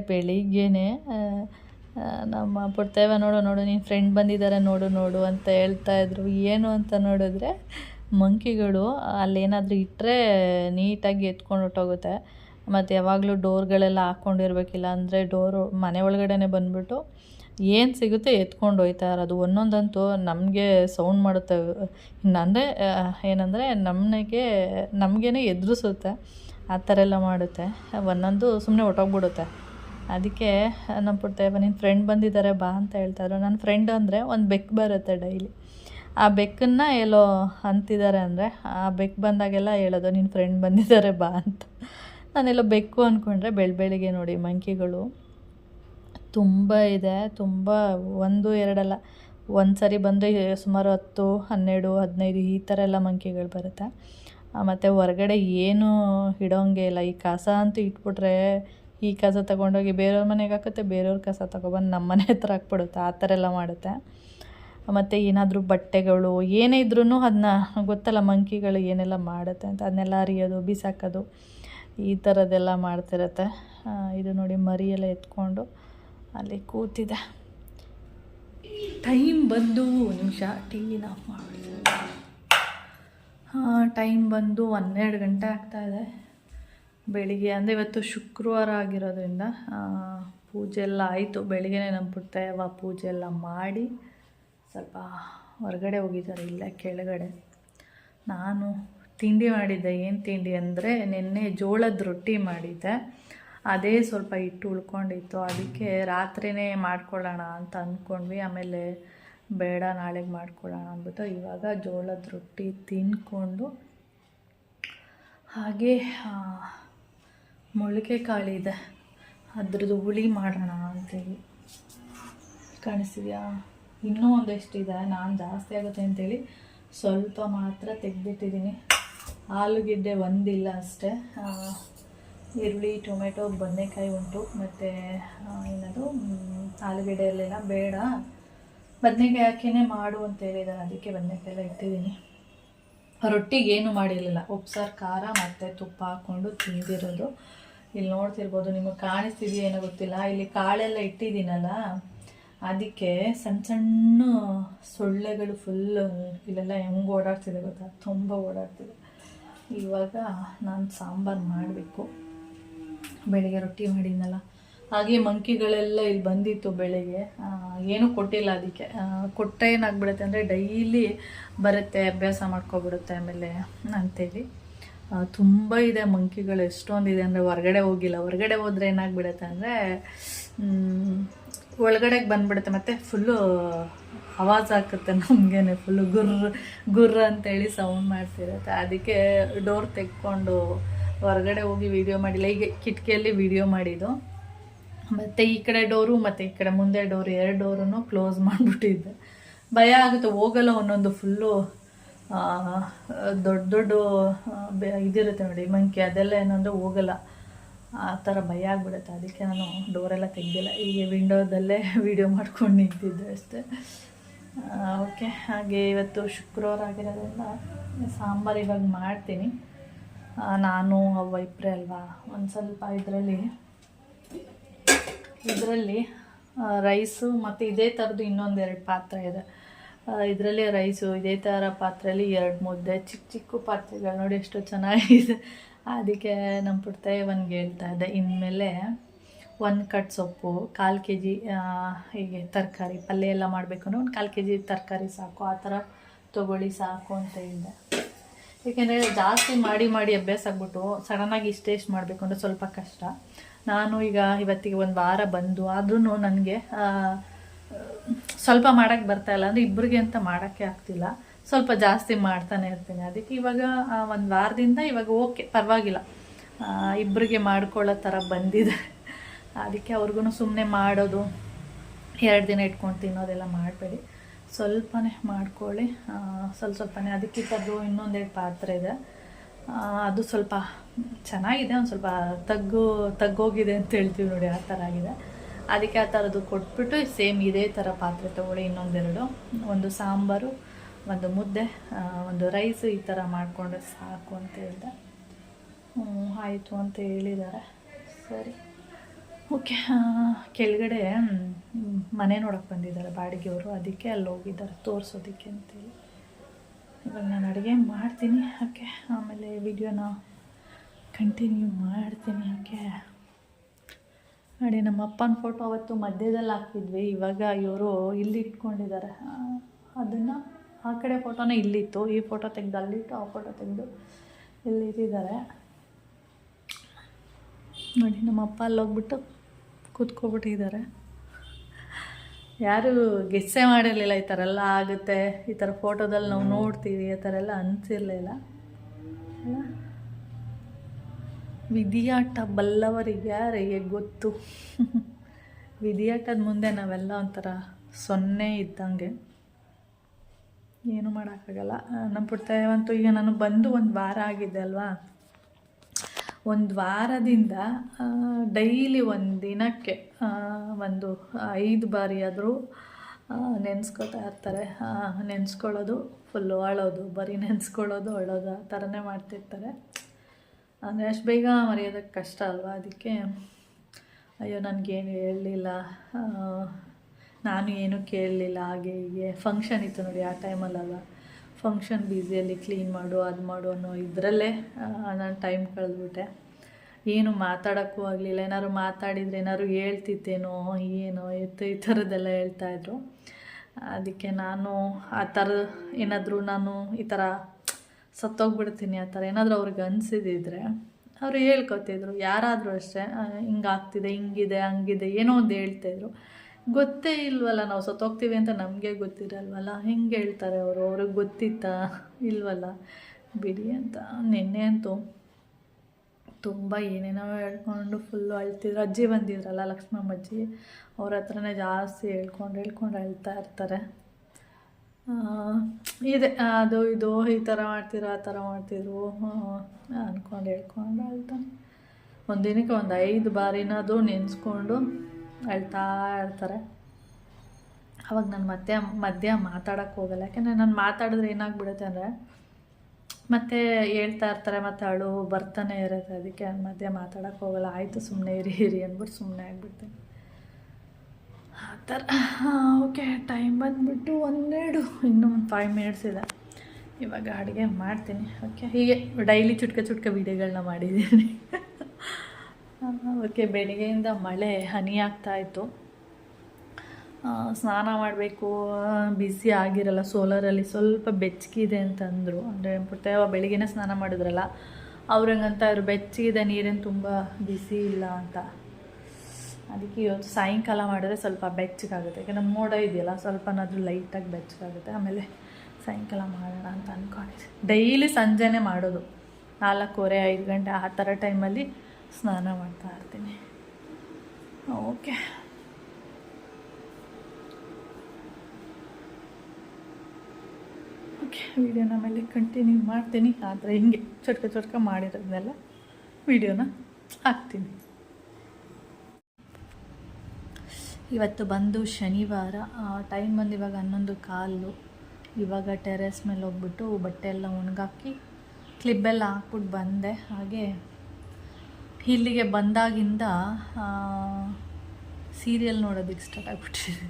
ಆ, ನಮ್ಮ ಪುಡ್ತೇವ ನೋಡು ನೋಡು ನಿನ್ನ ಫ್ರೆಂಡ್ ಬಂದಿದ್ದಾರೆ ನೋಡು ನೋಡು ಅಂತ ಹೇಳ್ತಾ ಇದ್ರು. ಏನು ಅಂತ ನೋಡಿದ್ರೆ ಮಂಕಿಗಳು, ಅಲ್ಲೇನಾದರೂ ಇಟ್ಟರೆ ನೀಟಾಗಿ ಎತ್ಕೊಂಡು ಹೊಟ್ಟೋಗುತ್ತೆ ಮತ್ತು ಯಾವಾಗಲೂ ಡೋರ್ಗಳೆಲ್ಲ ಹಾಕ್ಕೊಂಡಿರ್ಬೇಕಿಲ್ಲ ಅಂದರೆ ಡೋರು ಮನೆ ಒಳಗಡೆನೆ ಬಂದುಬಿಟ್ಟು ಏನು ಸಿಗುತ್ತೆ ಎತ್ಕೊಂಡು ಹೋಯ್ತಾ ಇರೋದು. ಒಂದೊಂದಂತೂ ನಮಗೆ ಸೌಂಡ್ ಮಾಡುತ್ತೆ. ಅಂದರೆ ಏನಂದರೆ ನಮಗೆ ನಮಗೇನೆ ಎದುರಿಸುತ್ತೆ. ಆ ಥರ ಎಲ್ಲ ಮಾಡುತ್ತೆ. ಒಂದೊಂದು ಸುಮ್ಮನೆ ಹೊಟ್ಟೋಗ್ಬಿಡುತ್ತೆ ಅದಕ್ಕೆ ನಮ್ಮ ಪುಟ್ಟ ನಿನ್ನ ಫ್ರೆಂಡ್ ಬಂದಿದ್ದಾರೆ, ಬಾ ಅಂತ ಹೇಳ್ತಾಯಿದ್ರು ನನ್ನ ಫ್ರೆಂಡ್ ಅಂದರೆ ಒಂದು ಬೆಕ್ಕು ಬರುತ್ತೆ ಡೈಲಿ ಆ ಬೆಕ್ಕನ್ನು ಎಲ್ಲೋ ಅಂತಿದ್ದಾರೆ ಅಂದರೆ ಆ ಬೆಕ್ಕು ಬಂದಾಗೆಲ್ಲ ಹೇಳೋದು ನಿನ್ನ ಫ್ರೆಂಡ್ ಬಂದಿದ್ದಾರೆ ಬಾ ಅಂತ. ನಾನೆಲ್ಲೋ ಬೆಕ್ಕು ಅಂದ್ಕೊಂಡ್ರೆ ಬೆಳ ಬೆಳಿಗ್ಗೆ ನೋಡಿ ಮಂಕಿಗಳು ತುಂಬ ಇದೆ, ತುಂಬ ಒಂದು, ಎರಡಲ್ಲ ಒಂದು ಸರಿ ಬಂದರೆ ಸುಮಾರು ಹತ್ತು, ಹನ್ನೆರಡು, ಹದಿನೈದು ಈ ಥರ ಎಲ್ಲ ಮಂಕಿಗಳು ಬರುತ್ತೆ. ಮತ್ತು ಹೊರಗಡೆ ಏನು ಇಡೋಂಗೆ ಇಲ್ಲ. ಈ ಕಸ ಅಂತೂ ಇಟ್ಬಿಟ್ರೆ ಈ ಕಸ ತಗೊಂಡೋಗಿ ಬೇರೆಯವ್ರ ಮನೆಗೆ ಹಾಕುತ್ತೆ, ಬೇರೆಯವ್ರ ಕಸ ತಗೊಬಂದು ನಮ್ಮ ಮನೆ ಹತ್ರ ಹಾಕ್ಬಿಡುತ್ತೆ. ಆ ಥರ ಎಲ್ಲ ಮಾಡುತ್ತೆ. ಮತ್ತು ಏನಾದರೂ ಬಟ್ಟೆಗಳು, ಏನೇ ಇದ್ರೂ ಅದನ್ನ ಗೊತ್ತಲ್ಲ ಮಂಕಿಗಳು ಏನೆಲ್ಲ ಮಾಡುತ್ತೆ ಅಂತ, ಅದನ್ನೆಲ್ಲ ಅರಿಯೋದು, ಬಿಸಾಕೋದು, ಈ ಥರದ್ದೆಲ್ಲ ಮಾಡ್ತಿರತ್ತೆ. ಇದು ನೋಡಿ ಮರಿಯೆಲ್ಲ ಎತ್ಕೊಂಡು ಅಲ್ಲಿ ಕೂತಿದೆ. ಟೈಮ್ ಬಂದು ನಿಮಿಷ ಟಿ ಆಫ್ ಮಾಡಿದೆ ಹಾಂ ಟೈಮ್ ಬಂದು ಹನ್ನೆರಡು ಗಂಟೆ ಆಗ್ತಾಯಿದೆ ಬೆಳಿಗ್ಗೆ ಅಂದರೆ ಇವತ್ತು ಶುಕ್ರವಾರ ಆಗಿರೋದ್ರಿಂದ ಪೂಜೆ ಎಲ್ಲ ಆಯಿತು. ಬೆಳಿಗ್ಗೆನೇ ನಮ್ಮ ಪುಟ್ಟಯ್ಯವ ಪೂಜೆ ಎಲ್ಲ ಮಾಡಿ ಸ್ವಲ್ಪ ಹೊರಗಡೆ ಹೋಗಿದ್ದಾರೆ, ಇಲ್ಲ ಕೆಳಗಡೆ. ನಾನು ತಿಂಡಿ ಮಾಡಿದ್ದೆ. ಏನು ತಿಂಡಿ ಅಂದರೆ ನಿನ್ನೆ ಜೋಳದ ರೊಟ್ಟಿ ಮಾಡಿದ್ದೆ. ಅದೇ ಸ್ವಲ್ಪ ಹಿಟ್ಟು ಉಳ್ಕೊಂಡಿತ್ತು. ಅದಕ್ಕೆ ರಾತ್ರಿನೇ ಮಾಡ್ಕೊಳ್ಳೋಣ ಅಂತ ಅಂದ್ಕೊಂಡ್ವಿ ಆಮೇಲೆ ಬೇಡ, ನಾಳೆಗೆ ಮಾಡ್ಕೊಳ್ಳೋಣ ಅಂದ್ಬಿಟ್ಟು ಇವಾಗ ಜೋಳದ ರೊಟ್ಟಿ ತಿಂದ್ಕೊಂಡು ಹಾಗೆ ಮೊಳಕೆ ಕಾಳಿದೆ ಅದ್ರದ್ದು ಹುಳಿ ಮಾಡೋಣ ಅಂತೇಳಿ ಕಾಣಿಸ್ತಿದ್ಯಾ? ಇನ್ನೂ ಒಂದಷ್ಟಿದೆ ನಾನು ಜಾಸ್ತಿ ಆಗುತ್ತೆ ಅಂತೇಳಿ ಸ್ವಲ್ಪ ಮಾತ್ರ ತೆಗೆದಿಟ್ಟಿದ್ದೀನಿ. ಆಲೂಗೆಡ್ಡೆ ಒಂದಿಲ್ಲ ಅಷ್ಟೇ. ಈರುಳ್ಳಿ, ಟೊಮೆಟೊ, ಬದನೆಕಾಯಿ ಉಂಟು, ಮತ್ತು ಏನದು ಆಲೂಗಡ್ಡೆ ಅಲ್ಲೆಲ್ಲ ಬೇಡ. ಬದನೆಕಾಯಿ ಹಾಕಿನೇ ಮಾಡು ಅಂತ ಹೇಳಿದ್ದಾರೆ, ಅದಕ್ಕೆ ಬದನೆಕಾಯಿ ಎಲ್ಲ ಇಟ್ಟಿದ್ದೀನಿ. ರೊಟ್ಟಿಗೆ ಏನು ಮಾಡಿರಲಿಲ್ಲ. ಉಪ್ಸಾರು, ಖಾರ ಮತ್ತು ತುಪ್ಪ ಹಾಕ್ಕೊಂಡು ತಿಂದಿರೋದು. ಇಲ್ಲಿ ನೋಡ್ತಿರ್ಬೋದು, ನಿಮಗೆ ಕಾಣಿಸ್ತಿದೆಯೋ ಏನೋ ಗೊತ್ತಿಲ್ಲ. ಇಲ್ಲಿ ಕಾಳೆಲ್ಲ ಇಟ್ಟಿದ್ದೀನಲ್ಲ. ಅದಕ್ಕೆ ಸಣ್ಣ ಸಣ್ಣ ಸೊಳ್ಳೆಗಳು ಫುಲ್ ಇಲ್ಲೆಲ್ಲ ಹೆಂಗೆ ಓಡಾಡ್ತಿದೆ ಗೊತ್ತಾ? ತುಂಬ ಓಡಾಡ್ತಿದೆ. ಇವಾಗ ನಾನು ಸಾಂಬಾರು ಮಾಡಬೇಕು. ಬೆಳಿಗ್ಗೆ ರೊಟ್ಟಿ ಮಾಡಿದ್ನಲ್ಲ. ಹಾಗೆ ಮಂಕಿಗಳೆಲ್ಲ ಇಲ್ಲಿ ಬಂದಿತ್ತು ಬೆಳಿಗ್ಗೆ. ಏನೂ ಕೊಟ್ಟಿಲ್ಲ ಅದಕ್ಕೆ. ಕೊಟ್ಟ ಕೊಟ್ಟರೆ ಏನಾಗ್ಬಿಡುತ್ತೆ ಅಂದರೆ ಡೈಲಿ ಬರುತ್ತೆ, ಅಭ್ಯಾಸ ಮಾಡ್ಕೊಬಿಡುತ್ತೆ ಆಮೇಲೆ ಅಂತೇಳಿ. ತುಂಬ ಇದೆ ಮಂಕಿಗಳು. ಎಷ್ಟೊಂದಿದೆ ಅಂದರೆ ಹೊರಗಡೆ ಹೋಗಿಲ್ಲ. ಹೊರಗಡೆ ಹೋದರೆ ಏನಾಗ್ಬಿಡುತ್ತೆ ಅಂದರೆ ಒಳಗಡೆಗೆ ಬಂದ್ಬಿಡುತ್ತೆ. ಮತ್ತು ಫುಲ್ಲು ಆವಾಜ್ ಹಾಕುತ್ತೆ ನಮಗೇನೆ. ಫುಲ್ಲು ಗುರ್ ಗುರ್ರ ಅಂತೇಳಿ ಸೌಂಡ್ ಮಾಡ್ತಿರುತ್ತೆ. ಅದಕ್ಕೆ ಡೋರ್ ತೆಕ್ಕೊಂಡು ಹೊರಗಡೆ ಹೋಗಿ ವಿಡಿಯೋ ಮಾಡಿಲ್ಲ. ಈಗ ಕಿಟಕಿಯಲ್ಲಿ ವಿಡಿಯೋ ಮಾಡಿದ್ದು. ಮತ್ತು ಈ ಕಡೆ ಡೋರು ಮತ್ತು ಈ ಕಡೆ ಮುಂದೆ ಡೋರು ಎರಡು ಡೋರನ್ನು ಕ್ಲೋಸ್ ಮಾಡಿಬಿಟ್ಟಿದ್ದೆ. ಭಯ ಆಗುತ್ತೆ. ಹೋಗಲ್ಲ ಒಂದೊಂದು ಫುಲ್ಲು ದೊಡ್ಡ ದೊಡ್ಡ ಇದಿರುತ್ತೆ ನೋಡಿ ಮಂಕಿ ಅದೆಲ್ಲ ಏನಂದರೆ ಹೋಗಲ್ಲ. ಆ ಥರ ಭಯ ಆಗ್ಬಿಡುತ್ತೆ. ಅದಕ್ಕೆ ನಾನು ಡೋರೆಲ್ಲ ತೆಗ್ದಿಲ್ಲ. ಈಗ ವಿಂಡೋದಲ್ಲೇ ವಿಡಿಯೋ ಮಾಡ್ಕೊಂಡು ನಿಂತಿದ್ದೆ ಅಷ್ಟೇ. ಓಕೆ ಹಾಗೆ ಇವತ್ತು ಶುಕ್ರವಾರ ಆಗಿರೋದ್ರಿಂದ ಸಾಂಬಾರು ಇವಾಗ ಮಾಡ್ತೀನಿ. ನಾನು, ಅವ್ವ ಇಬ್ಬರೇ ಅಲ್ವಾ? ಒಂದು ಸ್ವಲ್ಪ ಇದರಲ್ಲಿ ಇದರಲ್ಲಿ ರೈಸು ಮತ್ತು ಇದೇ ಥರದ್ದು ಇನ್ನೊಂದೆರಡು ಪಾತ್ರೆ ಇದೆ. ಇದರಲ್ಲಿ ರೈಸು ಇದೇ ಥರ ಪಾತ್ರೆಯಲ್ಲಿ ಎರಡು ಮುದ್ದೆ ಚಿಕ್ಕ ಚಿಕ್ಕ ಪಾತ್ರೆಗಳು ನೋಡಿ ಎಷ್ಟು ಚೆನ್ನಾಗಿದೆ. ಅದಕ್ಕೆ ನಮ್ಮ ಪುಟ್ಟಾಯಿ ಒಂದು ಹೇಳ್ತಾ ಇದ್ದೆ, ಇನ್ಮೇಲೆ ಒಂದು ಕಟ್ ಸೊಪ್ಪು, ಕಾಲು ಕೆ ಜಿ ಹೀಗೆ ತರಕಾರಿ, ಪಲ್ಯ ಎಲ್ಲ ಮಾಡಬೇಕು ಅಂದರೆ ಒಂದು ಕಾಲು ಕೆ ಜಿ ತರಕಾರಿ ಸಾಕು, ಆ ಥರ ತೊಗೊಳ್ಳಿ ಸಾಕು ಅಂತ ಹೇಳಿದೆ ಏಕೆಂದರೆ ಜಾಸ್ತಿ ಮಾಡಿ ಮಾಡಿ ಅಭ್ಯಾಸ ಆಗ್ಬಿಟ್ಟು ಸಡನ್ನಾಗಿ ಇಷ್ಟೇ ಇಷ್ಟು ಮಾಡಬೇಕು ಅಂದರೆ ಸ್ವಲ್ಪ ಕಷ್ಟ. ನಾನು ಈಗ ಇವತ್ತಿಗೆ ಒಂದು ವಾರ ಬಂದು ಆದ್ರೂ ನನಗೆ ಸ್ವಲ್ಪ ಮಾಡೋಕ್ಕೆ ಬರ್ತಾ ಇಲ್ಲ ಅಂದರೆ ಇಬ್ಬರಿಗೆ ಅಂತ ಮಾಡೋಕ್ಕೆ ಆಗ್ತಿಲ್ಲ. ಸ್ವಲ್ಪ ಜಾಸ್ತಿ ಮಾಡ್ತಾನೆ ಇರ್ತೀನಿ. ಅದಕ್ಕೆ ಇವಾಗ ಒಂದು ವಾರದಿಂದ ಇವಾಗ ಓಕೆ, ಪರವಾಗಿಲ್ಲ. ಇಬ್ಬರಿಗೆ ಮಾಡ್ಕೊಳ್ಳೋ ಥರ ಬಂದಿದೆ. ಅದಕ್ಕೆ ಅವ್ರಿಗೂ ಸುಮ್ಮನೆ ಮಾಡೋದು, ಎರಡು ದಿನ ಇಟ್ಕೊಂಡು ತಿನ್ನೋದೆಲ್ಲ ಮಾಡಬೇಡಿ. ಸ್ವಲ್ಪನೇ ಮಾಡ್ಕೊಳ್ಳಿ. ಸ್ವಲ್ಪ ಸ್ವಲ್ಪನೇ ಅದಕ್ಕಿಂತದ್ದು ಇನ್ನೊಂದೆರಡು ಪಾತ್ರೆ ಇದೆ. ಅದು ಸ್ವಲ್ಪ ಚೆನ್ನಾಗಿದೆ, ಒಂದು ಸ್ವಲ್ಪ ತಗ್ಗು, ತಗ್ಗೋಗಿದೆ ಅಂತ ಹೇಳ್ತೀವಿ ನೋಡಿ, ಆ ಥರ ಆಗಿದೆ. ಅದಕ್ಕೆ ಆ ಥರದ್ದು ಕೊಟ್ಬಿಟ್ಟು ಸೇಮ್ ಇದೇ ಥರ ಪಾತ್ರೆ ತೊಗೊಳ್ಳಿ ಇನ್ನೊಂದೆರಡು. ಒಂದು ಸಾಂಬಾರು ಒಂದು ಮುದ್ದೆ ಒಂದು ರೈಸು ಈ ಥರ ಮಾಡಿಕೊಂಡ್ರೆ ಸಾಕು ಅಂತ ಹೇಳಿದೆ. ಆಯಿತು ಅಂತ ಹೇಳಿದ್ದಾರೆ. ಸರಿ. ಓಕೆ ಕೆಳಗಡೆ ಮನೆ ನೋಡಕ್ಕೆ ಬಂದಿದ್ದಾರೆ ಬಾಡಿಗೆಯವರು. ಅದಕ್ಕೆ ಅಲ್ಲಿ ಹೋಗಿದ್ದಾರೆ, ತೋರಿಸೋದಕ್ಕೆ ಅಂತೇಳಿ. ಇವಾಗ ನಾನು ಅಡುಗೆ ಮಾಡ್ತೀನಿ, ಓಕೆ. ಆಮೇಲೆ ವಿಡಿಯೋನ ಕಂಟಿನ್ಯೂ ಮಾಡ್ತೀನಿ, ಓಕೆ. ನೋಡಿ, ನಮ್ಮ ಅಪ್ಪನ ಫೋಟೋ ಅವತ್ತು ಮಧ್ಯದಲ್ಲಿ ಹಾಕಿದ್ವಿ. ಇವಾಗ ಇವರು ಇಲ್ಲಿ ಇಟ್ಕೊಂಡಿದ್ದಾರೆ. ಅದನ್ನು ಆ ಕಡೆ ಫೋಟೋನೇ ಇಲ್ಲಿತ್ತು, ಈ ಫೋಟೋ ತೆಗೆದು ಅಲ್ಲಿಟ್ಟು ಆ ಫೋಟೋ ತೆಗೆದು ಇಲ್ಲಿ ಇಟ್ಟಿದ್ದಾರೆ. ನೋಡಿ, ನಮ್ಮ ಅಪ್ಪ ಅಲ್ಲಿ ಹೋಗ್ಬಿಟ್ಟು ಕೂತ್ಕೊಬಿಟ್ಟಿದ್ದಾರೆ. ಯಾರು ಗೆಸ್ಸೇ ಮಾಡಿರಲಿಲ್ಲ, ಈ ಥರ ಎಲ್ಲ ಆಗುತ್ತೆ, ಈ ಥರ ಫೋಟೋದಲ್ಲಿ ನಾವು ನೋಡ್ತೀವಿ, ಆ ಥರ ಎಲ್ಲ ಅನಿಸಿರಲಿಲ್ಲ. ವಿಧಿಯಾಟ ಬಲ್ಲವರಿಗೆ ಯಾರಿಗೆ ಗೊತ್ತು? (laughs) ವಿಧಿಯಾಟದ ಮುಂದೆ ನಾವೆಲ್ಲ ಒಂಥರ ಸೊನ್ನೆ ಇದ್ದಂಗೆ. ಏನು ಮಾಡೋಕ್ಕಾಗಲ್ಲ. ನಮ್ಮ ಪುಟ್ಟಾಯವಂತೂ ಈಗ ನಾನು ಬಂದು ಒಂದು ವಾರ ಆಗಿದೆ ಅಲ್ವಾ? ಒಂದು ವಾರದಿಂದ ಡೈಲಿ ಒಂದು ದಿನಕ್ಕೆ ಒಂದು ಐದು ಬಾರಿ ಆದರೂ ನೆನೆಸ್ಕೊತಾ ಇರ್ತಾರೆ. ನೆನೆಸ್ಕೊಳ್ಳೋದು ಫುಲ್ಲು ಅಳೋದು, ಬರೀ ನೆನೆಸ್ಕೊಳ್ಳೋದು, ಅಳೋದು, ಆ ಥರನೇ ಮಾಡ್ತಿರ್ತಾರೆ. ಅಂದರೆ ಅಷ್ಟು ಬೇಗ ಮರೆಯೋದಕ್ಕೆ ಕಷ್ಟ ಅಲ್ವಾ? ಅದಕ್ಕೆ, ಅಯ್ಯೋ, ನನಗೇನು ಹೇಳಲಿಲ್ಲ. ನಾನು ಏನು ಕೇಳಲಿಲ್ಲ, ಹಾಗೆ ಹೀಗೆ. ಫಂಕ್ಷನ್ ಇತ್ತು ನೋಡಿ ಆ ಟೈಮಲ್ಲಲ್ಲ ಫಂಕ್ಷನ್ ಬ್ಯುಸಿಯಲ್ಲಿ ಕ್ಲೀನ್ ಮಾಡು, ಅದು ಮಾಡು ಅನ್ನೋ ಇದರಲ್ಲೇ ನಾನು ಟೈಮ್ ಕಳೆದ್ಬಿಟ್ಟೆ. ಏನು ಮಾತಾಡೋಕ್ಕೂ ಆಗಲಿಲ್ಲ. ಏನಾದ್ರು ಮಾತಾಡಿದರೆ ಏನಾದ್ರು ಹೇಳ್ತಿತ್ತೇನೋ, ಏನೋ ಎತ್ತು ಈ ಥರದ್ದೆಲ್ಲ ಹೇಳ್ತಾಯಿದ್ರು ಅದಕ್ಕೆ ನಾನು ಆ ಥರ ಏನಾದರೂ ನಾನು ಈ ಥರ ಸತ್ತೋಗ್ಬಿಡ್ತೀನಿ ಆ ಥರ ಏನಾದರೂ ಅವ್ರಿಗೆ ಅನಿಸಿದಿದ್ರೆ ಅವರು ಹೇಳ್ಕೊತಿದ್ರು. ಯಾರಾದರೂ ಅಷ್ಟೇ ಹಿಂಗಾಗ್ತಿದೆ, ಹಿಂಗಿದೆ, ಹಂಗಿದೆ, ಏನೋ ಒಂದು ಹೇಳ್ತಾಯಿದ್ರು ಗೊತ್ತೇ ಇಲ್ವಲ್ಲ, ನಾವು ಸತ್ತೋಗ್ತೀವಿ ಅಂತ ನಮಗೆ ಗೊತ್ತಿರಲ್ವಲ್ಲ? ಹೆಂಗೆ ಹೇಳ್ತಾರೆ ಅವರು? ಅವ್ರಿಗೆ ಗೊತ್ತಿತ್ತಾ ಇಲ್ವಲ್ಲ? ಬಿಡಿ ಅಂತ. ನಿನ್ನೆ ಅಂತೂ ತುಂಬ ಏನೇನೋ ಹೇಳ್ಕೊಂಡು ಫುಲ್ಲು ಅಳ್ತಿದ್ರು. ಅಜ್ಜಿ ಬಂದಿದ್ರಲ್ಲ ಲಕ್ಷ್ಮಮ್ಮ ಅಜ್ಜಿ ಅವ್ರ ಹತ್ರನೇ ಜಾಸ್ತಿ ಹೇಳ್ಕೊಂಡು ಹೇಳ್ಕೊಂಡು ಅಳ್ತಾ ಇರ್ತಾರೆ. ಇದೆ. ಅದು, ಇದು, ಈ ಥರ ಮಾಡ್ತಿರೋ ಆ ಥರ ಮಾಡ್ತಿದ್ರು ಅಂದ್ಕೊಂಡು ಹೇಳ್ಕೊಂಡು ಅಳ್ತಾನೆ. ಒಂದು ದಿನಕ್ಕೆ ಒಂದು ಐದು ಬಾರಿನಾದರೂ ನೆನೆಸ್ಕೊಂಡು ಅಳ್ತಾ ಇರ್ತಾರೆ. ಅವಾಗ ನಾನು ಮತ್ತೆ ಮಧ್ಯ ಮಾತಾಡೋಕ್ಕೆ ಹೋಗಲ್ಲ. ಯಾಕೆಂದರೆ ನಾನು ಮಾತಾಡಿದ್ರೆ ಏನಾಗ್ಬಿಡುತ್ತೆ ಅಂದರೆ, ಮತ್ತೆ ಹೇಳ್ತಾ ಇರ್ತಾರೆ, ಮತ್ತೆ ಅಳು ಬರ್ತಾನೆ ಇರುತ್ತೆ. ಅದಕ್ಕೆ ನಾನು ಮಧ್ಯೆ ಮಾತಾಡೋಕ್ಕೆ ಹೋಗಲ್ಲ. ಆಯಿತು ಸುಮ್ಮನೆ ಇರಿ ಇರಿ ಅಂದ್ಬಿಟ್ಟು ಸುಮ್ಮನೆ ಆಗಿಬಿಡ್ತೀನಿ ಆ ಥರ. ಓಕೆ, ಟೈಮ್ ಬಂದುಬಿಟ್ಟು ಒಂದೆರಡು, ಇನ್ನೂ ಒಂದು ಫೈವ್ ಮಿನಿಟ್ಸ್ ಇದೆ. ಇವಾಗ ಅಡುಗೆ ಮಾಡ್ತೀನಿ. ಓಕೆ, ಹೀಗೆ ಡೈಲಿ ಚುಟ್ಕ ಚುಟ್ಕ ವೀಡಿಯೋಗಳನ್ನ ಮಾಡಿದ್ದೀನಿ. ಓಕೆ ಬೆಳಿಗ್ಗೆಯಿಂದ ಮಳೆ ಹನಿ ಆಗ್ತಾಯಿತ್ತು ಸ್ನಾನ ಮಾಡಬೇಕು, ಬಿಸಿ ಆಗಿರಲ್ಲ ಸೋಲಾರಲ್ಲಿ ಸ್ವಲ್ಪ ಬೆಚ್ಚಗಿದೆ ಅಂತಂದರು. ಅಂದರೆ ಪುಟ್ಟ ಬೆಳಿಗ್ಗೆನೇ ಸ್ನಾನ ಮಾಡಿದ್ರಲ್ಲ ಅವ್ರಂಗಂತ ಅವ್ರು ಬೆಚ್ಚಗಿದೆ ನೀರೇನು ತುಂಬ ಬಿಸಿ ಇಲ್ಲ ಅಂತ. ಅದಕ್ಕೆ ಇವತ್ತು ಸಾಯಂಕಾಲ ಮಾಡಿದ್ರೆ ಸ್ವಲ್ಪ ಬೆಚ್ಚಗಾಗುತ್ತೆ. ಯಾಕಂದ್ರೆ ಮೋಡ ಇದೆಯಲ್ಲ, ಸ್ವಲ್ಪನಾದರೂ ಲೈಟಾಗಿ ಬೆಚ್ಚಗಾಗುತ್ತೆ. ಆಮೇಲೆ ಸಾಯಂಕಾಲ ಮಾಡೋಣ ಅಂತ ಅಂದ್ಕೊಂಡಿದ್ದೆ ಡೈಲಿ ಸಂಜೆನೇ ಮಾಡೋದು. ನಾಲ್ಕೂವರೆ, ಐದು ಗಂಟೆ ಆ ಥರ ಟೈಮಲ್ಲಿ ಸ್ನಾನ ಮಾಡ್ತಾ ಇರ್ತೀನಿ. ಓಕೆ. ಓಕೆ, ವಿಡಿಯೋನ ಮೇಲೆ ಕಂಟಿನ್ಯೂ ಮಾಡ್ತೀನಿ. ಆದರೆ ಹಿಂಗೆ ಚಟ್ಕ ಚಟ್ಕ ಮಾಡಿರೋದನ್ನೆಲ್ಲ ವೀಡಿಯೋನ ಹಾಕ್ತೀನಿ. ಇವತ್ತು ಬಂದು ಶನಿವಾರ ಟೈಮ್ ಬಂದು ಇವಾಗ ಹನ್ನೊಂದು ಕಾಲು. ಇವಾಗ ಟೆರೆಸ್ ಮೇಲೆ ಹೋಗ್ಬಿಟ್ಟು ಬಟ್ಟೆ ಎಲ್ಲ ಒಣಗಾಕಿ ಕ್ಲಿಬ್ಬೆಲ್ಲ ಹಾಕ್ಬಿಟ್ಟು ಬಂದೆ. ಹಾಗೆ ಇಲ್ಲಿಗೆ ಬಂದಾಗಿಂದ ಸೀರಿಯಲ್ ನೋಡೋದಕ್ಕೆ ಸ್ಟಾರ್ಟ್ ಆಗಿಬಿಟ್ಟಿದೆ.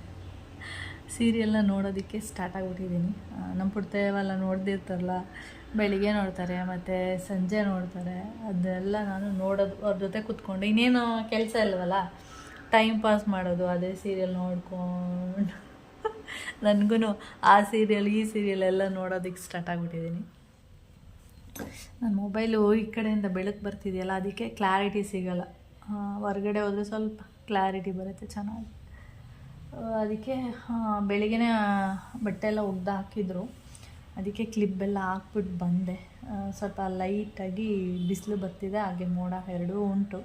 ಸೀರಿಯಲ್ನ ನೋಡೋದಕ್ಕೆ ಸ್ಟಾರ್ಟ್ ಆಗಿಬಿಟ್ಟಿದ್ದೀನಿ. ನಮ್ಮ ಪುಡ್ತೇವೆಲ್ಲ ನೋಡ್ದಿರ್ತಾರಲ್ಲ, ಬೆಳಿಗ್ಗೆ ನೋಡ್ತಾರೆ, ಮತ್ತು ಸಂಜೆ ನೋಡ್ತಾರೆ, ಅದೆಲ್ಲ ನಾನು ನೋಡೋದು, ಅವ್ರ ಜೊತೆ ಕೂತ್ಕೊಂಡು. ಇನ್ನೇನು ಕೆಲಸ ಇಲ್ಲವಲ್ಲ ಟೈಮ್ ಪಾಸ್ ಮಾಡೋದು, ಅದೇ ಸೀರಿಯಲ್ ನೋಡ್ಕೊಂಡು. ನನಗೂ ಆ ಸೀರಿಯಲ್ ಈ ಸೀರಿಯಲ್ ಎಲ್ಲ ನೋಡೋದಕ್ಕೆ ಸ್ಟಾರ್ಟ್ ಆಗಿಬಿಟ್ಟಿದ್ದೀನಿ. ನನ್ನ ಮೊಬೈಲು ಈ ಕಡೆಯಿಂದ ಬೆಳಕು ಬರ್ತಿದೆಯಲ್ಲ, ಅದಕ್ಕೆ ಕ್ಲಾರಿಟಿ ಸಿಗಲ್ಲ. ಹೊರಗಡೆ ಹೋದರೆ ಸ್ವಲ್ಪ ಕ್ಲಾರಿಟಿ ಬರುತ್ತೆ ಚೆನ್ನಾಗಿ. ಅದಕ್ಕೆ ಬೆಳಿಗ್ಗೆ ಬಟ್ಟೆ ಎಲ್ಲ ಒಗ್ದು ಹಾಕಿದ್ರು. ಅದಕ್ಕೆ ಕ್ಲಿಬ್ಬೆಲ್ಲ ಹಾಕ್ಬಿಟ್ಟು ಬಂದೆ. ಸ್ವಲ್ಪ ಲೈಟಾಗಿ ಬಿಸಿಲು ಬರ್ತಿದೆ, ಹಾಗೆ ಮೋಡ ಎರಡೂ ಉಂಟು.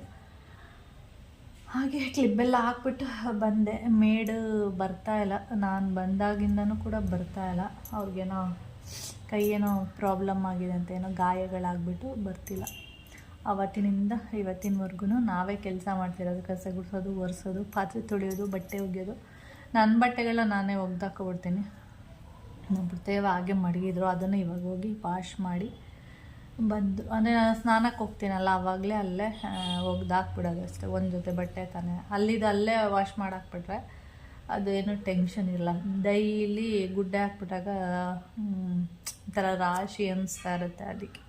ಹಾಗೆ ಕ್ಲಿಪ್ಪೆಲ್ಲ ಹಾಕ್ಬಿಟ್ಟು ಬಂದೆ. ಮೇಡ್ ಇಲ್ಲ. ನಾನು ಬಂದಾಗಿಂದನೂ ಕೂಡ ಬರ್ತಾ ಇಲ್ಲ. ಅವ್ರಿಗೇನೋ ಕೈ ಏನೋ ಪ್ರಾಬ್ಲಮ್ ಆಗಿದೆ ಅಂತ ಏನೋ ಗಾಯಗಳಾಗ್ಬಿಟ್ಟು ಬರ್ತಿಲ್ಲ. ಆವತ್ತಿನಿಂದ ಇವತ್ತಿನವರೆಗೂ ನಾವೇ ಕೆಲಸ ಮಾಡ್ತಿರೋದು, ಕಸ ಗುಡಿಸೋದು, ಒರೆಸೋದು, ಪಾತ್ರೆ ತೊಳೆಯೋದು, ಬಟ್ಟೆ ಒಗೆಯೋದು. ನನ್ನ ಬಟ್ಟೆಗಳನ್ನ ನಾನೇ ಒಗ್ದಾಕೊಬಿಡ್ತೀನಿ. ನಮ್ಮ ಹಾಗೆ ಮಡಗಿದ್ರು, ಅದನ್ನು ಇವಾಗ ಹೋಗಿ ವಾಶ್ ಮಾಡಿ ಬಂದು, ಅಂದರೆ ನಾನು ಸ್ನಾನಕ್ಕೆ ಹೋಗ್ತೀನಲ್ಲ ಆವಾಗಲೇ ಅಲ್ಲೇ ಒಗ್ದು ಹಾಕ್ಬಿಡೋದು ಅಷ್ಟೇ. ಒಂದು ಜೊತೆ ಬಟ್ಟೆ ತಾನೇ. ಅಲ್ಲಿದ್ದು ಅಲ್ಲೇ ವಾಶ್ ಮಾಡಾಕ್ಬಿಟ್ರೆ ಅದೇನು ಟೆನ್ಷನ್ ಇಲ್ಲ. ಡೈಲಿ ಗುಡ್ಡೆ ಹಾಕ್ಬಿಟ್ಟಾಗ ಒಂಥರ ರಾಶಿ ಅನ್ನಿಸ್ತಾ ಇರುತ್ತೆ ಅದಕ್ಕೆ.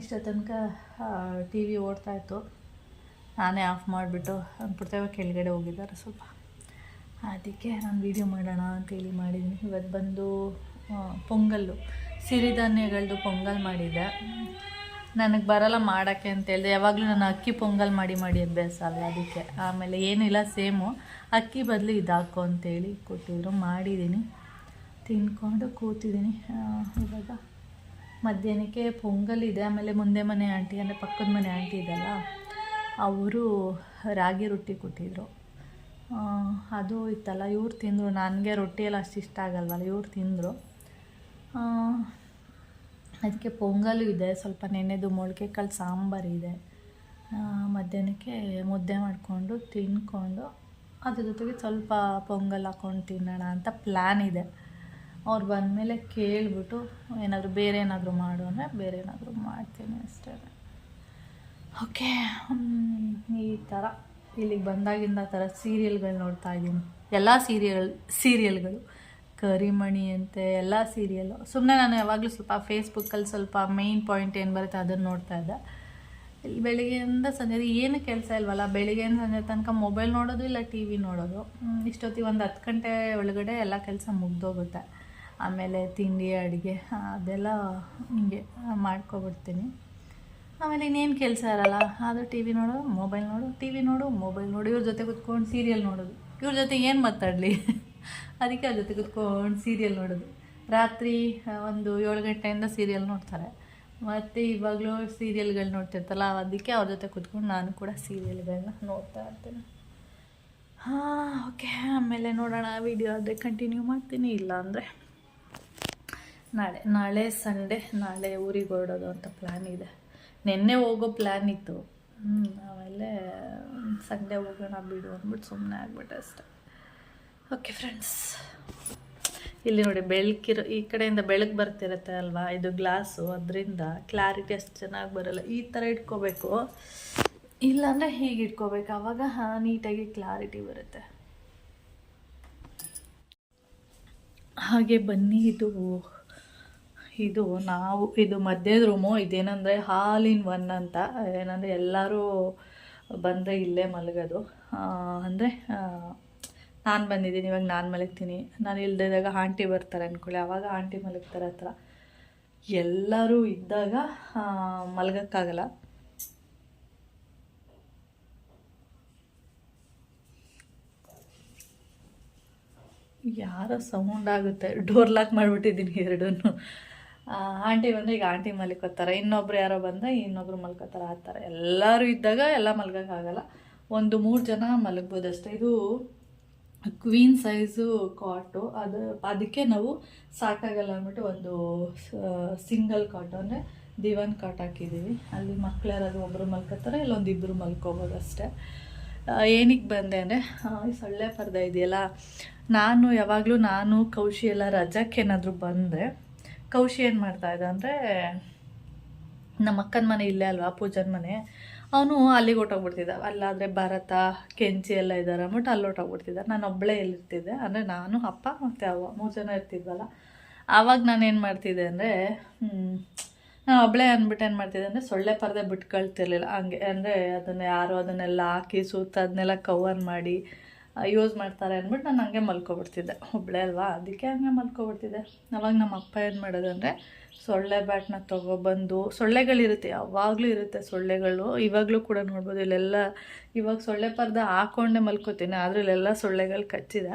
ಇಷ್ಟ ತನಕ ಟಿ ವಿ ಓಡ್ತಾಯಿತ್ತು ನಾನೇ ಆಫ್ ಮಾಡಿಬಿಟ್ಟು ಅಂದ್ಬಿಡ್ತೇವೆ ಕೆಳಗಡೆ ಹೋಗಿದ್ದಾರೆ ಸ್ವಲ್ಪ. ಅದಕ್ಕೆ ನಾನು ವೀಡಿಯೋ ಮಾಡೋಣ ಅಂತೇಳಿ ಮಾಡಿದ್ದೀನಿ. ಇವತ್ತು ಬಂದು ಪೊಂಗಲ್ಲು ಸಿರಿಧಾನ್ಯಗಳದ್ದು ಪೊಂಗಲ್ ಮಾಡಿದ್ದೆ. ನನಗೆ ಬರಲ್ಲ ಮಾಡೋಕ್ಕೆ ಅಂತ ಹೇಳಿದೆ. ಯಾವಾಗಲೂ ನಾನು ಅಕ್ಕಿ ಪೊಂಗಲ್ ಮಾಡಿ ಮಾಡಿ ಅಭ್ಯಾಸ ಅಲ್ಲ ಅದಕ್ಕೆ. ಆಮೇಲೆ ಏನಿಲ್ಲ, ಸೇಮು. ಅಕ್ಕಿ ಬದಲು ಇದಾಕು ಅಂತೇಳಿ ಕೊಟ್ಟಿದ್ರು. ಮಾಡಿದ್ದೀನಿ ತಿನ್ಕೊಂಡು ಕೂತಿದ್ದೀನಿ ಇವಾಗ ಮಧ್ಯಾಹ್ನಕ್ಕೆ ಪೊಂಗಲ್ ಇದೆ. ಆಮೇಲೆ ಮುಂದೆ ಮನೆ ಆಂಟಿ, ಅಂದರೆ ಪಕ್ಕದ ಮನೆ ಆಂಟಿ ಇದೆಲ್ಲ, ಅವರು ರಾಗಿ ರೊಟ್ಟಿ ಕೊಟ್ಟಿದ್ರು. ಅದು ಇತ್ತಲ್ಲ, ಇವ್ರು ತಿಂದರು. ನನಗೆ ರೊಟ್ಟಿ ಎಲ್ಲ ಅಷ್ಟು ಇಷ್ಟ ಆಗಲ್ವಲ್ಲ, ಇವ್ರು ತಿಂದರು. ಅದಕ್ಕೆ ಪೊಂಗಲು ಇದೆ, ಸ್ವಲ್ಪ ನೆನೆದು ಮೊಳಕೆ ಕಾಳು ಸಾಂಬಾರು ಇದೆ. ಮಧ್ಯಾಹ್ನಕ್ಕೆ ಮುದ್ದೆ ಮಾಡಿಕೊಂಡು ತಿನ್ಕೊಂಡು ಅದ್ರ ಜೊತೆಗೆ ಸ್ವಲ್ಪ ಪೊಂಗಲ್ ಹಾಕ್ಕೊಂಡು ತಿನ್ನೋಣ ಅಂತ ಪ್ಲ್ಯಾನ್ ಇದೆ. ಅವ್ರು ಬಂದಮೇಲೆ ಕೇಳಿಬಿಟ್ಟು ಏನಾದರೂ ಬೇರೆ ಏನಾದರೂ ಮಾಡು ಅಂದರೆ ಬೇರೆ ಏನಾದರೂ ಮಾಡ್ತೀನಿ ಅಷ್ಟೇ. ಓಕೆ ಈ ಥರ ಇಲ್ಲಿಗೆ ಬಂದಾಗಿಂದ ಆ ಥರ ಸೀರಿಯಲ್ಗಳು ನೋಡ್ತಾ ಇದ್ದೀನಿ. ಎಲ್ಲ ಸೀರಿಯಲ್ ಸೀರಿಯಲ್ಗಳು ಕರಿಮಣಿ ಅಂತೆ, ಎಲ್ಲ ಸೀರಿಯಲ್ಲು ಸುಮ್ಮನೆ ನಾನು ಯಾವಾಗಲೂ ಸ್ವಲ್ಪ ಫೇಸ್ಬುಕ್ಕಲ್ಲಿ ಸ್ವಲ್ಪ ಮೇಯ್ನ್ ಪಾಯಿಂಟ್ ಏನು ಬರುತ್ತೆ ಅದನ್ನು ನೋಡ್ತಾ ಇದ್ದೆ. ಇಲ್ಲಿ ಬೆಳಿಗ್ಗೆಯಿಂದ ಸಂಜೆ ಏನು ಕೆಲಸ ಇಲ್ವಲ್ಲ, ಬೆಳಿಗ್ಗೆಯಿಂದ ಸಂಜೆ ತನಕ ಮೊಬೈಲ್ ನೋಡೋದು ಇಲ್ಲ ಟಿ ವಿ ನೋಡೋದು ಇಷ್ಟೊತ್ತಿಗೆ ಒಂದು ಹತ್ತು ಗಂಟೆ ಒಳಗಡೆ ಎಲ್ಲ ಕೆಲಸ ಮುಗ್ದೋಗುತ್ತೆ. ಆಮೇಲೆ ತಿಂಡಿ, ಅಡುಗೆ ಅದೆಲ್ಲ ಹಿಂಗೆ ಮಾಡ್ಕೊಬಿಡ್ತೀನಿ. ಆಮೇಲೆ ಇನ್ನೇನು ಕೆಲಸ ಇರಲ್ಲ ಅದು ಟಿ ವಿ ನೋಡೋದು ಮೊಬೈಲ್ ನೋಡು ಟಿ ವಿ ನೋಡು ಮೊಬೈಲ್ ನೋಡು. ಇವ್ರ ಜೊತೆ ಕುತ್ಕೊಂಡು ಸೀರಿಯಲ್ ನೋಡೋದು. ಇವ್ರ ಜೊತೆ ಏನು ಮಾತಾಡಲಿ? ಅದಕ್ಕೆ ಅವ್ರ ಜೊತೆ ಕುತ್ಕೊಂಡು ಸೀರಿಯಲ್ ನೋಡೋದು. ರಾತ್ರಿ ಒಂದು ಏಳು ಗಂಟೆಯಿಂದ ಸೀರಿಯಲ್ ನೋಡ್ತಾರೆ. ಮತ್ತು ಇವಾಗಲೂ ಸೀರಿಯಲ್ಗಳು ನೋಡ್ತಿರ್ತಲ್ಲ ಅದಕ್ಕೆ ಅವ್ರ ಜೊತೆ ಕುತ್ಕೊಂಡು ನಾನು ಕೂಡ ಸೀರಿಯಲ್ಗಳನ್ನ ನೋಡ್ತಾ ಇರ್ತೀನಿ. ಹಾಂ ಓಕೆ ಆಮೇಲೆ ನೋಡೋಣ ವಿಡಿಯೋ ಅದೇ ಕಂಟಿನ್ಯೂ ಮಾಡ್ತೀನಿ ಇಲ್ಲ ಅಂದರೆ ನಾಳೆ ನಾಳೆ ಸಂಡೇ ನಾಳೆ ಊರಿಗೆ ಹೊರಡೋದು ಅಂತ ಪ್ಲ್ಯಾನ್ ಇದೆ. ನಿನ್ನೆ ಹೋಗೋ ಪ್ಲ್ಯಾನ್ ಇತ್ತು. ಆಮೇಲೆ ಸಂಡೇ ಹೋಗೋಣ ಬಿಡು ಅಂದ್ಬಿಟ್ಟು ಸುಮ್ಮನೆ ಆಗ್ಬಿಟ್ಟೆ ಅಷ್ಟೆ. ಓಕೆ ಫ್ರೆಂಡ್ಸ್ ಇಲ್ಲಿ ನೋಡಿ ಬೆಳಕಿರೋ ಈ ಕಡೆಯಿಂದ ಬೆಳಕು ಬರ್ತಿರುತ್ತೆ ಅಲ್ವಾ? ಇದು ಗ್ಲಾಸು. ಅದರಿಂದ ಕ್ಲಾರಿಟಿ ಅಷ್ಟು ಚೆನ್ನಾಗಿ ಬರೋಲ್ಲ. ಈ ಥರ ಇಟ್ಕೋಬೇಕು. ಇಲ್ಲಾಂದರೆ ಹೀಗೆ ಇಟ್ಕೋಬೇಕು. ಆವಾಗ ನೀಟಾಗಿ ಕ್ಲಾರಿಟಿ ಬರುತ್ತೆ. ಹಾಗೆ ಬನ್ನಿ, ಇದು ಇದು ನಾವು ಇದು ಮಧ್ಯದ ರೂಮು ಇದೇನಂದರೆ ಹಾಲ್ ಇನ್ ಒನ್ ಅಂತ. ಏನಂದರೆ ಎಲ್ಲರೂ ಬಂದರೆ ಇಲ್ಲೇ ಮಲಗೋದು. ಅಂದರೆ ನಾನು ಬಂದಿದ್ದೀನಿ, ಇವಾಗ ನಾನು ಮಲಗ್ತೀನಿ. ನಾನು ಇಲ್ಲದಿದ್ದಾಗ ಆಂಟಿ ಬರ್ತಾರೆ ಅಂದ್ಕೊಳ್ಳಿ ಆವಾಗ ಆಂಟಿ ಮಲಗ್ತಾರೆ ಹತ್ರ. ಎಲ್ಲರೂ ಇದ್ದಾಗ ಮಲಗೋಕ್ಕಾಗಲ್ಲ. ಯಾರೋ ಸೌಂಡ್ ಆಗುತ್ತೆ. ಡೋರ್ ಲಾಕ್ ಮಾಡಿಬಿಟ್ಟಿದ್ದೀನಿ ಎರಡೂ ಆಂಟಿ ಬಂದರೆ ಈಗ ಆಂಟಿ ಮಲ್ಕೋತಾರೆ. ಇನ್ನೊಬ್ರು ಯಾರೋ ಬಂದರೆ ಇನ್ನೊಬ್ರು ಮಲ್ಕೋತಾರೆ. ಆ ಥರ. ಎಲ್ಲರೂ ಇದ್ದಾಗ ಎಲ್ಲ ಮಲ್ಗೋಕ್ಕಾಗಲ್ಲ. ಒಂದು ಮೂರು ಜನ ಮಲಗ್ಬೋದು ಅಷ್ಟೇ ಇದು ಕ್ವೀನ್ ಸೈಜು ಕಾಟು ಅದು ಅದಕ್ಕೆ ನಾವು ಸಾಕಾಗಲ್ಲ ಅಂದ್ಬಿಟ್ಟು ಒಂದು ಸಿಂಗಲ್ ಕಾಟು ಅಂದರೆ ದಿವಾನ್ ಕಾಟ್ ಹಾಕಿದ್ದೀವಿ. ಅಲ್ಲಿ ಮಕ್ಳು ಯಾರಾದ್ರು ಒಬ್ಬರು ಮಲ್ಕೋತಾರೆ, ಇಲ್ಲೊಂದು ಇಬ್ಬರು ಮಲ್ಕೋಬೋದು ಅಷ್ಟೇ. ಏನಕ್ಕೆ ಬಂದೆ ಅಂದರೆ ಸೊಳ್ಳೆ ಪರ್ದೆ ಇದೆಯಲ್ಲ, ನಾನು ಯಾವಾಗಲೂ ನಾನು, ಕೌಶಿ ಎಲ್ಲ ರಜಕ್ಕೆ ಏನಾದರೂ ಕೌಶಿ ಏನು ಮಾಡ್ತಾಯಿದ್ದ ಅಂದರೆ ನಮ್ಮ ಅಕ್ಕನ ಮನೆ ಇಲ್ಲೇ ಅಲ್ವಾ, ಪೂಜನ ಮನೆ ಅವನು ಅಲ್ಲಿಗೆ ಹೊಟ್ಟೋಗ್ಬಿಡ್ತಿದ್ದ ಅಲ್ಲಾದರೆ ಭಾರತ, ಕೆಂಚಿ ಎಲ್ಲ ಇದ್ದಾರೆ ಅಂದ್ಬಿಟ್ಟು ಅಲ್ಲಿ ಹೊಟ್ಟೋಗ್ಬಿಡ್ತಿದ್ದ ನಾನು ಒಬ್ಬಳೇ ಎಲ್ಲಿರ್ತಿದ್ದೆ ಅಂದರೆ ನಾನು, ಅಪ್ಪ ಮತ್ತು ಅವ್ವ ಮೂರು ಜನ ಇರ್ತಿದ್ವಲ್ಲ. ಆವಾಗ ನಾನು ಏನು ಮಾಡ್ತಿದ್ದೆ ಅಂದರೆ ನಾನು ಒಬ್ಬಳೇ ಅಂದ್ಬಿಟ್ಟು ಏನು ಮಾಡ್ತಿದ್ದೆ ಅಂದರೆ ಸೊಳ್ಳೆ ಪರದೆ ಬಿಟ್ಕೊಳ್ತಿರ್ಲಿಲ್ಲ. ಹಂಗೆ, ಅಂದರೆ ಅದನ್ನು ಯಾರು ಅದನ್ನೆಲ್ಲ ಹಾಕಿ ಸುತ್ತ ಅದನ್ನೆಲ್ಲ ಕವರ್ ಮಾಡಿ ಯೂಸ್ ಮಾಡ್ತಾರೆ ಅಂದ್ಬಿಟ್ಟು ನಾನು ಹಂಗೆ ಮಲ್ಕೊಬಿಡ್ತಿದ್ದೆ. ಒಬ್ಬಳೆ ಅಲ್ವಾ? ಅದಕ್ಕೆ ಹಂಗೆ ಮಲ್ಕೊಬಿಡ್ತಿದ್ದೆ. ಅವಾಗ ನಮ್ಮ ಅಪ್ಪ ಏನು ಮಾಡೋದಂದರೆ ಸೊಳ್ಳೆ ಬ್ಯಾಟ್ನ ತೊಗೊಬಂದು ಸೊಳ್ಳೆಗಳಿರುತ್ತೆ, ಯಾವಾಗಲೂ ಇರುತ್ತೆ ಸೊಳ್ಳೆಗಳು. ಇವಾಗಲೂ ಕೂಡ ನೋಡ್ಬೋದು, ಇಲ್ಲೆಲ್ಲ ಇವಾಗ ಸೊಳ್ಳೆ ಪರ್ದ ಹಾಕೊಂಡೆ ಮಲ್ಕೋತೀನಿ, ಆದರೆ ಇಲ್ಲೆಲ್ಲ ಸೊಳ್ಳೆಗಳು ಕಚ್ಚಿದೆ.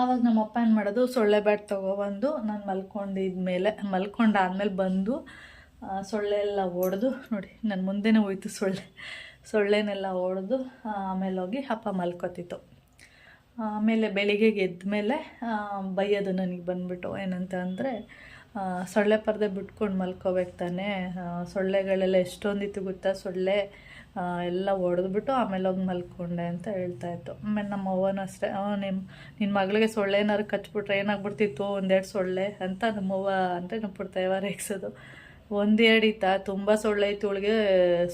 ಆವಾಗ ನಮ್ಮ ಅಪ್ಪ ಏನು ಮಾಡೋದು ಸೊಳ್ಳೆ ಬ್ಯಾಟ್ ತೊಗೊಬಂದು ನಾನು ಮಲ್ಕೊಂಡಿದ್ಮೇಲೆ, ಮಲ್ಕೊಂಡಾದ್ಮೇಲೆ ಬಂದು ಸೊಳ್ಳೆ ಎಲ್ಲ ಒಡೆದು, ನೋಡಿ ನನ್ನ ಮುಂದೆನೇ ಹೋಯ್ತು ಸೊಳ್ಳೆ. ಸೊಳ್ಳೆನೆಲ್ಲ ಹೊಡೆದು ಆಮೇಲೆ ಹೋಗಿ ಅಪ್ಪ ಮಲ್ಕೋತಿತ್ತು. ಆಮೇಲೆ ಬೆಳಿಗ್ಗೆ ಎದ್ದ ಮೇಲೆ ಬೈಯೋದು ನನಗೆ ಬಂದ್ಬಿಟ್ಟು ಏನಂತ ಅಂದರೆ ಸೊಳ್ಳೆ ಪರದೆ ಬಿಟ್ಕೊಂಡು ಮಲ್ಕೋಬೇಕು ತಾನೆ. ಸೊಳ್ಳೆಗಳೆಲ್ಲ ಎಷ್ಟೊಂದಿತ್ತು ಗೊತ್ತಾ? ಸೊಳ್ಳೆ ಎಲ್ಲ ಹೊಡೆದ್ಬಿಟ್ಟು ಆಮೇಲೆ ಹೋಗಿ ಮಲ್ಕೊಂಡೆ ಅಂತ ಹೇಳ್ತಾಯಿತ್ತು ಆಮೇಲೆ ನಮ್ಮ ಅವ್ವನ ಅಷ್ಟೇ ನಿಮ್ಮ ನಿನ್ನ ಮಗಳಿಗೆ ಸೊಳ್ಳೆ ಏನಾದ್ರು ಕಚ್ಬಿಟ್ರೆ ಏನಾಗ್ಬಿಡ್ತಿತ್ತು? ಒಂದೆರಡು ಸೊಳ್ಳೆ ಅಂತ ನಮ್ಮವ್ವ ಅಂದರೆ ನಮ್ಮ ಪುಡ್ತಾಯವ ರೇಗ್ಸೋದು ಒಂದೆರಡು ಇತ್ತ ತುಂಬ ಸೊಳ್ಳೆ ಇತ್ತು ಇವಳಿಗೆ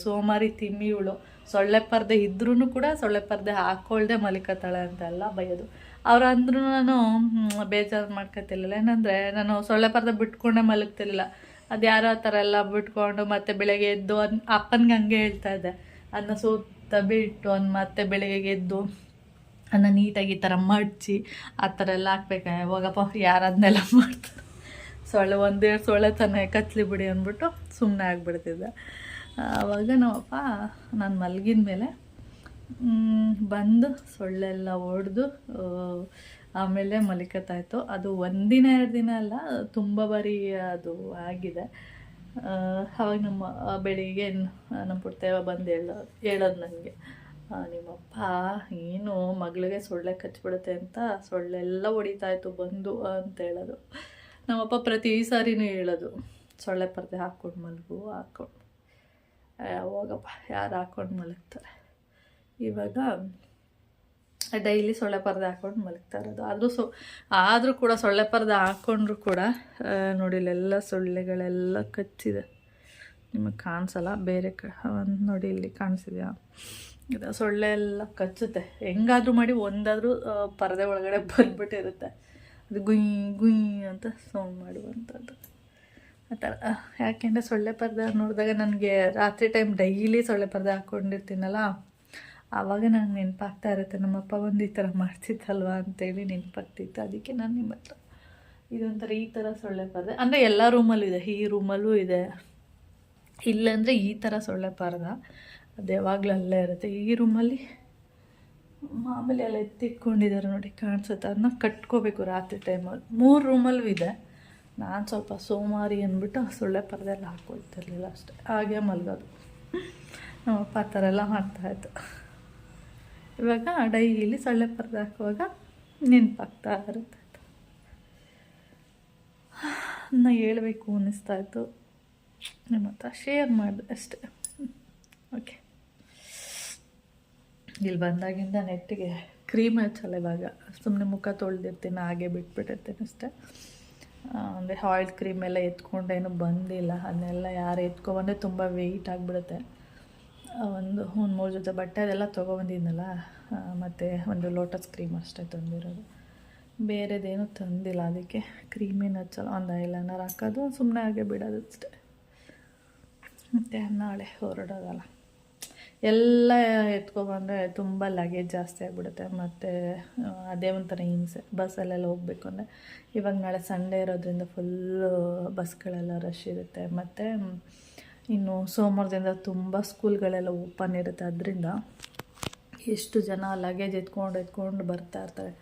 ಸೋಮಾರಿ ತಿಮ್ಮಿ ಇವಳು. ಸೊಳ್ಳೆ ಪರ್ದೆ ಇದ್ರೂ ಕೂಡ ಸೊಳ್ಳೆ ಪರ್ದೆ ಹಾಕ್ಕೊಳ್ದೆ ಮಲಿಕತ್ತಾಳೆ ಅಂತೆಲ್ಲ ಬೈಯೋದು. ಅವ್ರು ಅಂದ್ರೂ ನಾನು ಬೇಜಾರು ಮಾಡ್ಕೊತಿರ್ಲಿಲ್ಲ. ಏನಂದರೆ, ನಾನು ಸೊಳ್ಳೆ ಪರ್ದೆ ಬಿಟ್ಕೊಂಡೆ ಮಲಗ್ತಿರ್ಲಿಲ್ಲ. ಅದು ಯಾರೋ ಆ ಥರ ಎಲ್ಲ ಬಿಟ್ಕೊಂಡು ಮತ್ತೆ ಬೆಳಗ್ಗೆ ಎದ್ದು ಅನ್, ಅಪ್ಪನಿಗೆ ಹಂಗೆ ಹೇಳ್ತಾ ಇದ್ದೆ. ಅದನ್ನ ಸುತ್ತ ಬಿಟ್ಟು ಅನ್ ಮತ್ತೆ ಬೆಳಗ್ಗೆ ಎದ್ದು ಅದನ್ನ ನೀಟಾಗಿ ಈ ಥರ ಮಡ್ಚಿ ಆ ಥರ ಎಲ್ಲ ಹಾಕ್ಬೇಕು? ಹೋಗಪ್ಪ, ಯಾರು ಅದನ್ನೆಲ್ಲ ಮಾಡ್ತಾರೆ? ಸೊಳ್ಳೆ ಒಂದೆರಡು ಸೊಳ್ಳೆ ತಾನೇ ಕತ್ಲಿ ಬಿಡಿ ಅಂದ್ಬಿಟ್ಟು ಸುಮ್ಮನೆ ಆಗಿಬಿಡ್ತಿದ್ದೆ. ಆವಾಗ ನಮ್ಮಪ್ಪ ನಾನು ಮಲಗಿದ ಮೇಲೆ ಬಂದು ಸೊಳ್ಳೆಲ್ಲ ಹೊಡೆದು ಆಮೇಲೆ ಮಲಿಕತ್ತಾಯಿತು. ಅದು ಒಂದಿನ ಎರಡು ದಿನ ಅಲ್ಲ, ತುಂಬ ಬಾರಿ ಅದು ಆಗಿದೆ. ಆವಾಗ ನಮ್ಮ ಬೆಳಿಗ್ಗೆ ನಮ್ಮ ಪುಟ್ಟವ ಬಂದು ಹೇಳೋ, ಹೇಳೋದು ನನಗೆ ನಿಮ್ಮಪ್ಪ, ಏನು ಮಗಳಿಗೆ ಸೊಳ್ಳೆ ಕಚ್ಚಿಬಿಡುತ್ತೆ ಅಂತ ಸೊಳ್ಳೆಲ್ಲ ಹೊಡಿತಾಯಿತ್ತು ಬಂದು, ಅಂತ ಹೇಳೋದು. ನಮ್ಮಪ್ಪ ಪ್ರತಿ ಸಾರಿನೂ ಹೇಳೋದು, ಸೊಳ್ಳೆ ಪರದೆ ಹಾಕ್ಕೊಂಡು ಮಲಗು, ಹಾಕ್ಕೊಂಡು. ಹೋಗಪ್ಪ, ಯಾರು ಹಾಕ್ಕೊಂಡು ಮಲಗ್ತಾರೆ? ಇವಾಗ ಡೈಲಿ ಸೊಳ್ಳೆ ಪರದೆ ಹಾಕ್ಕೊಂಡು ಮಲಗ್ತಾ ಇರೋದು. ಆದರೂ ಸೊ, ಆದರೂ ಕೂಡ ಸೊಳ್ಳೆ ಪರದೆ ಹಾಕ್ಕೊಂಡ್ರು ಕೂಡ ನೋಡಿ ಇಲ್ಲೆಲ್ಲ ಸೊಳ್ಳೆಗಳೆಲ್ಲ ಕಚ್ಚಿದೆ. ನಿಮಗೆ ಕಾಣಿಸಲ್ಲ? ಬೇರೆ ಕ ನೋಡಿ ಇಲ್ಲಿ ಕಾಣಿಸಿದೆಯಾ? ಇದು ಸೊಳ್ಳೆ ಎಲ್ಲ ಕಚ್ಚುತ್ತೆ. ಹೆಂಗಾದರೂ ಮಾಡಿ ಒಂದಾದರೂ ಪರದೆ ಒಳಗಡೆ ಬಂದ್ಬಿಟ್ಟಿರುತ್ತೆ. ಅದು ಗುಯ್ ಗುಯ್ ಅಂತ ಸೌಂಡ್ ಮಾಡುವಂಥದ್ದು. ಆ ಥರ ಯಾಕೆಂದರೆ ಸೊಳ್ಳೆ ಪರ್ದೆ ನೋಡಿದಾಗ ನನಗೆ ರಾತ್ರಿ ಟೈಮ್ ಡೈಲಿ ಸೊಳ್ಳೆ ಪರ್ದೆ ಹಾಕ್ಕೊಂಡಿರ್ತೀನಲ್ಲ ಆವಾಗ ನನಗೆ ನೆನಪಾಗ್ತಾ ಇರುತ್ತೆ, ನಮ್ಮಪ್ಪ ಒಂದು ಈ ಥರ ಮಾಡ್ತಿತ್ತಲ್ವ ಅಂತೇಳಿ ನೆನಪಾಗ್ತಿತ್ತು. ಅದಕ್ಕೆ ನಾನು ನಿಮ್ಮ ಹತ್ರ ಇದೊಂಥರ ಈ ಥರ ಸೊಳ್ಳೆ ಪರ್ದೆ. ಅಂದರೆ ಎಲ್ಲ ರೂಮಲ್ಲೂ ಇದೆ, ಈ ರೂಮಲ್ಲೂ ಇದೆ. ಇಲ್ಲಂದರೆ ಈ ಥರ ಸೊಳ್ಳೆ ಪರ್ದ, ಅದು ಯಾವಾಗಲೂ ಅಲ್ಲೇ ಇರುತ್ತೆ. ಈ ರೂಮಲ್ಲಿ ಮಾಮೂಲಿ ಎಲ್ಲ ಎತ್ತಿಟ್ಕೊಂಡಿದ್ದಾರೆ ನೋಡಿ, ಕಾಣಿಸುತ್ತೆ. ಅದನ್ನ ಕಟ್ಕೋಬೇಕು ರಾತ್ರಿ ಟೈಮಲ್ಲಿ ಮೂರು ರೂಮಲ್ಲೂ ಇದೆ. ನಾನು ಸ್ವಲ್ಪ ಸೋಮಾರಿ ಅಂದ್ಬಿಟ್ಟು ಸೊಳ್ಳೆ ಪರದೆ ಎಲ್ಲ ಹಾಕ್ಕೊಳ್ತಿರ್ಲಿಲ್ಲ ಅಷ್ಟೇ. ಹಾಗೆ ಮಲಗೋದು. ನಮ್ಮಪ್ಪ ಆ ಥರ ಎಲ್ಲ ಮಾಡ್ತಾಯಿತ್ತು ಇವಾಗ ಡೈಲಿ ಸೊಳ್ಳೆ ಪರದೆ ಹಾಕುವಾಗ ನೆನಪಾಗ್ತಾ ಇರುತ್ತೆ. ಅದನ್ನ ಹೇಳಬೇಕು ಅನ್ನಿಸ್ತಾಯಿತ್ತು ನಿಮ್ಮ ಹತ್ರ ಶೇರ್ ಮಾಡಿದೆ ಅಷ್ಟೇ. ಓಕೆ ಇಲ್ಲಿ ಬಂದಾಗಿಂದ ನೆಟ್ಟಿಗೆ ಕ್ರೀಮ್ ಹಚ್ಚಲ್ಲ ಇವಾಗ. ಸುಮ್ಮನೆ ಮುಖ ತೊಳೆದಿರ್ತೀನಿ, ಹಾಗೆ ಬಿಟ್ಬಿಟ್ಟಿರ್ತೀನಿ ಅಷ್ಟೇ. ಅಂದರೆ ಆಯಿಲ್ ಕ್ರೀಮ್ ಎಲ್ಲ ಎತ್ಕೊಂಡೇನು ಬಂದಿಲ್ಲ. ಅದನ್ನೆಲ್ಲ ಯಾರು ಎತ್ಕೊಬಂದ್ರೆ ತುಂಬ ವೆಯ್ಟ್ ಆಗಿಬಿಡುತ್ತೆ. ಒಂದು ಒಂದು ಮೂರು ಜೊತೆ ಬಟ್ಟೆ ಅದೆಲ್ಲ ತೊಗೊಬಂದಿದ್ನಲ್ಲ ಮತ್ತು ಒಂದು ಲೋಟಸ್ ಕ್ರೀಮ್ ಅಷ್ಟೇ ತಂದಿರೋದು. ಬೇರೆದೇನು ತಂದಿಲ್ಲ. ಅದಕ್ಕೆ ಕ್ರೀಮೇನು ಹಚ್ಚಲ್ಲ. ಒಂದು ಐಲೈನರ್ ಹಾಕೋದು ಸುಮ್ಮನೆ ಹಾಗೆ ಬಿಡೋದು ಅಷ್ಟೇ. ಮತ್ತು ನಾಳೆ ಹೊರಡೋದಲ್ಲ. ಎಲ್ಲ ಎತ್ಕೊಬಂದರೆ ತುಂಬ ಲಗೇಜ್ ಜಾಸ್ತಿ ಆಗಿಬಿಡುತ್ತೆ. ಮತ್ತು ಅದೇ ಒಂಥರ ಹಿಂಸೆ. ಬಸ್ಸಲ್ಲೆಲ್ಲ ಹೋಗಬೇಕು ಅಂದರೆ ಇವಾಗ ನಾಳೆ ಸಂಡೇ ಇರೋದ್ರಿಂದ ಫುಲ್ಲು ಬಸ್ಗಳೆಲ್ಲ ರಶ್ ಇರುತ್ತೆ. ಮತ್ತು, ಇನ್ನು ಸೋಮವಾರದಿಂದ ತುಂಬ ಸ್ಕೂಲ್ಗಳೆಲ್ಲ ಓಪನ್ ಇರುತ್ತೆ. ಅದರಿಂದ ಎಷ್ಟು ಜನ ಲಗೇಜ್ ಎತ್ಕೊಂಡು ಎತ್ಕೊಂಡು ಬರ್ತಾ ಇರ್ತಾರೆ.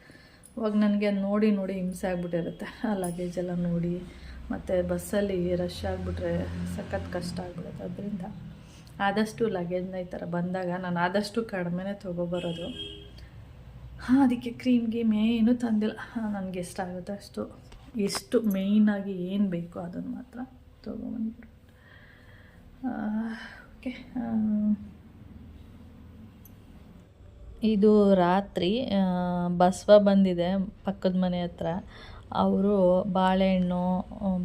ಅವಾಗ ನನಗೆ ನೋಡಿ ನೋಡಿ ಹಿಂಸೆ ಆಗಿಬಿಟ್ಟಿರುತ್ತೆ. ಆ ಲಗೇಜ್ ಎಲ್ಲ ನೋಡಿ, ಮತ್ತು ಬಸ್ಸಲ್ಲಿ ರಶ್ ಆಗಿಬಿಟ್ರೆ ಸಖತ್ ಕಷ್ಟ ಆಗ್ಬಿಡುತ್ತೆ. ಅದರಿಂದ ಆದಷ್ಟು ಲಗೇಜ್ನ ಈ ಥರ ಬಂದಾಗ ನಾನು ಆದಷ್ಟು ಕಡಿಮೆನೇ ತೊಗೊಬರೋದು. ಹಾಂ, ಅದಕ್ಕೆ ಕ್ರೀಮ್ ಗೀಮ್ ಏನು ತಂದಿಲ್ಲ. ನನಗೆ ಎಷ್ಟಾಗುತ್ತೆ ಅಷ್ಟು. ಎಷ್ಟು ಮೇಯ್ನಾಗಿ ಏನು ಬೇಕೋ ಅದನ್ನು ಮಾತ್ರ ತೊಗೊಬಂದ್ಬಿಡು. ಓಕೆ ಇದು ರಾತ್ರಿ ಬಸವ ಬಂದಿದೆ ಪಕ್ಕದ ಮನೆ ಹತ್ರ. ಅವರು ಬಾಳೆಹಣ್ಣು,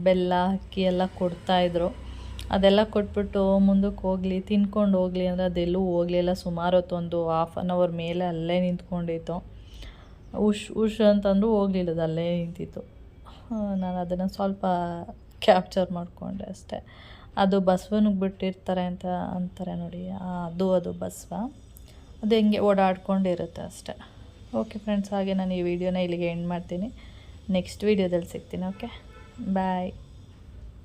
ಬೆಲ್ಲ, ಅಕ್ಕಿ ಎಲ್ಲ ಕೊಡ್ತಾಯಿದ್ರು ಅದೆಲ್ಲ ಕೊಟ್ಬಿಟ್ಟು ಮುಂದಕ್ಕೆ ಹೋಗಲಿ, ತಿನ್ಕೊಂಡು ಹೋಗಲಿ ಅಂದರೆ ಅದೆಲ್ಲೂ ಹೋಗಲಿಲ್ಲ ಸುಮಾರು ಹೊತ್ತೊಂದು ಹಾಫ್ ಆನ್ ಅವರ್ ಮೇಲೆ ಅಲ್ಲೇ ನಿಂತ್ಕೊಂಡಿತ್ತು. ಉಷ್ ಉಷ್ ಅಂತಂದರೂ ಹೋಗಲಿಲ್ಲ, ಅದು ಅಲ್ಲೇ ನಿಂತಿತ್ತು. ನಾನು ಅದನ್ನು ಸ್ವಲ್ಪ ಕ್ಯಾಪ್ಚರ್ ಮಾಡಿಕೊಂಡೆ ಅಷ್ಟೇ. ಅದು ಬಸವನಿಗೆ ಬಿಟ್ಟಿರ್ತಾರೆ ಅಂತ ಅಂತಾರೆ ನೋಡಿ ಅದು ಅದು ಬಸವ. ಅದು ಹೆಂಗೆ ಓಡಾಡ್ಕೊಂಡಿರುತ್ತೆ ಅಷ್ಟೇ. ಓಕೆ ಫ್ರೆಂಡ್ಸ್ ಹಾಗೆ ನಾನು ಈ ವಿಡಿಯೋನ ಇಲ್ಲಿಗೆ ಎಂಡ್ ಮಾಡ್ತೀನಿ. ನೆಕ್ಸ್ಟ್ ವೀಡಿಯೋದಲ್ಲಿ ಸಿಗ್ತೀನಿ ಓಕೆ ಬಾಯ್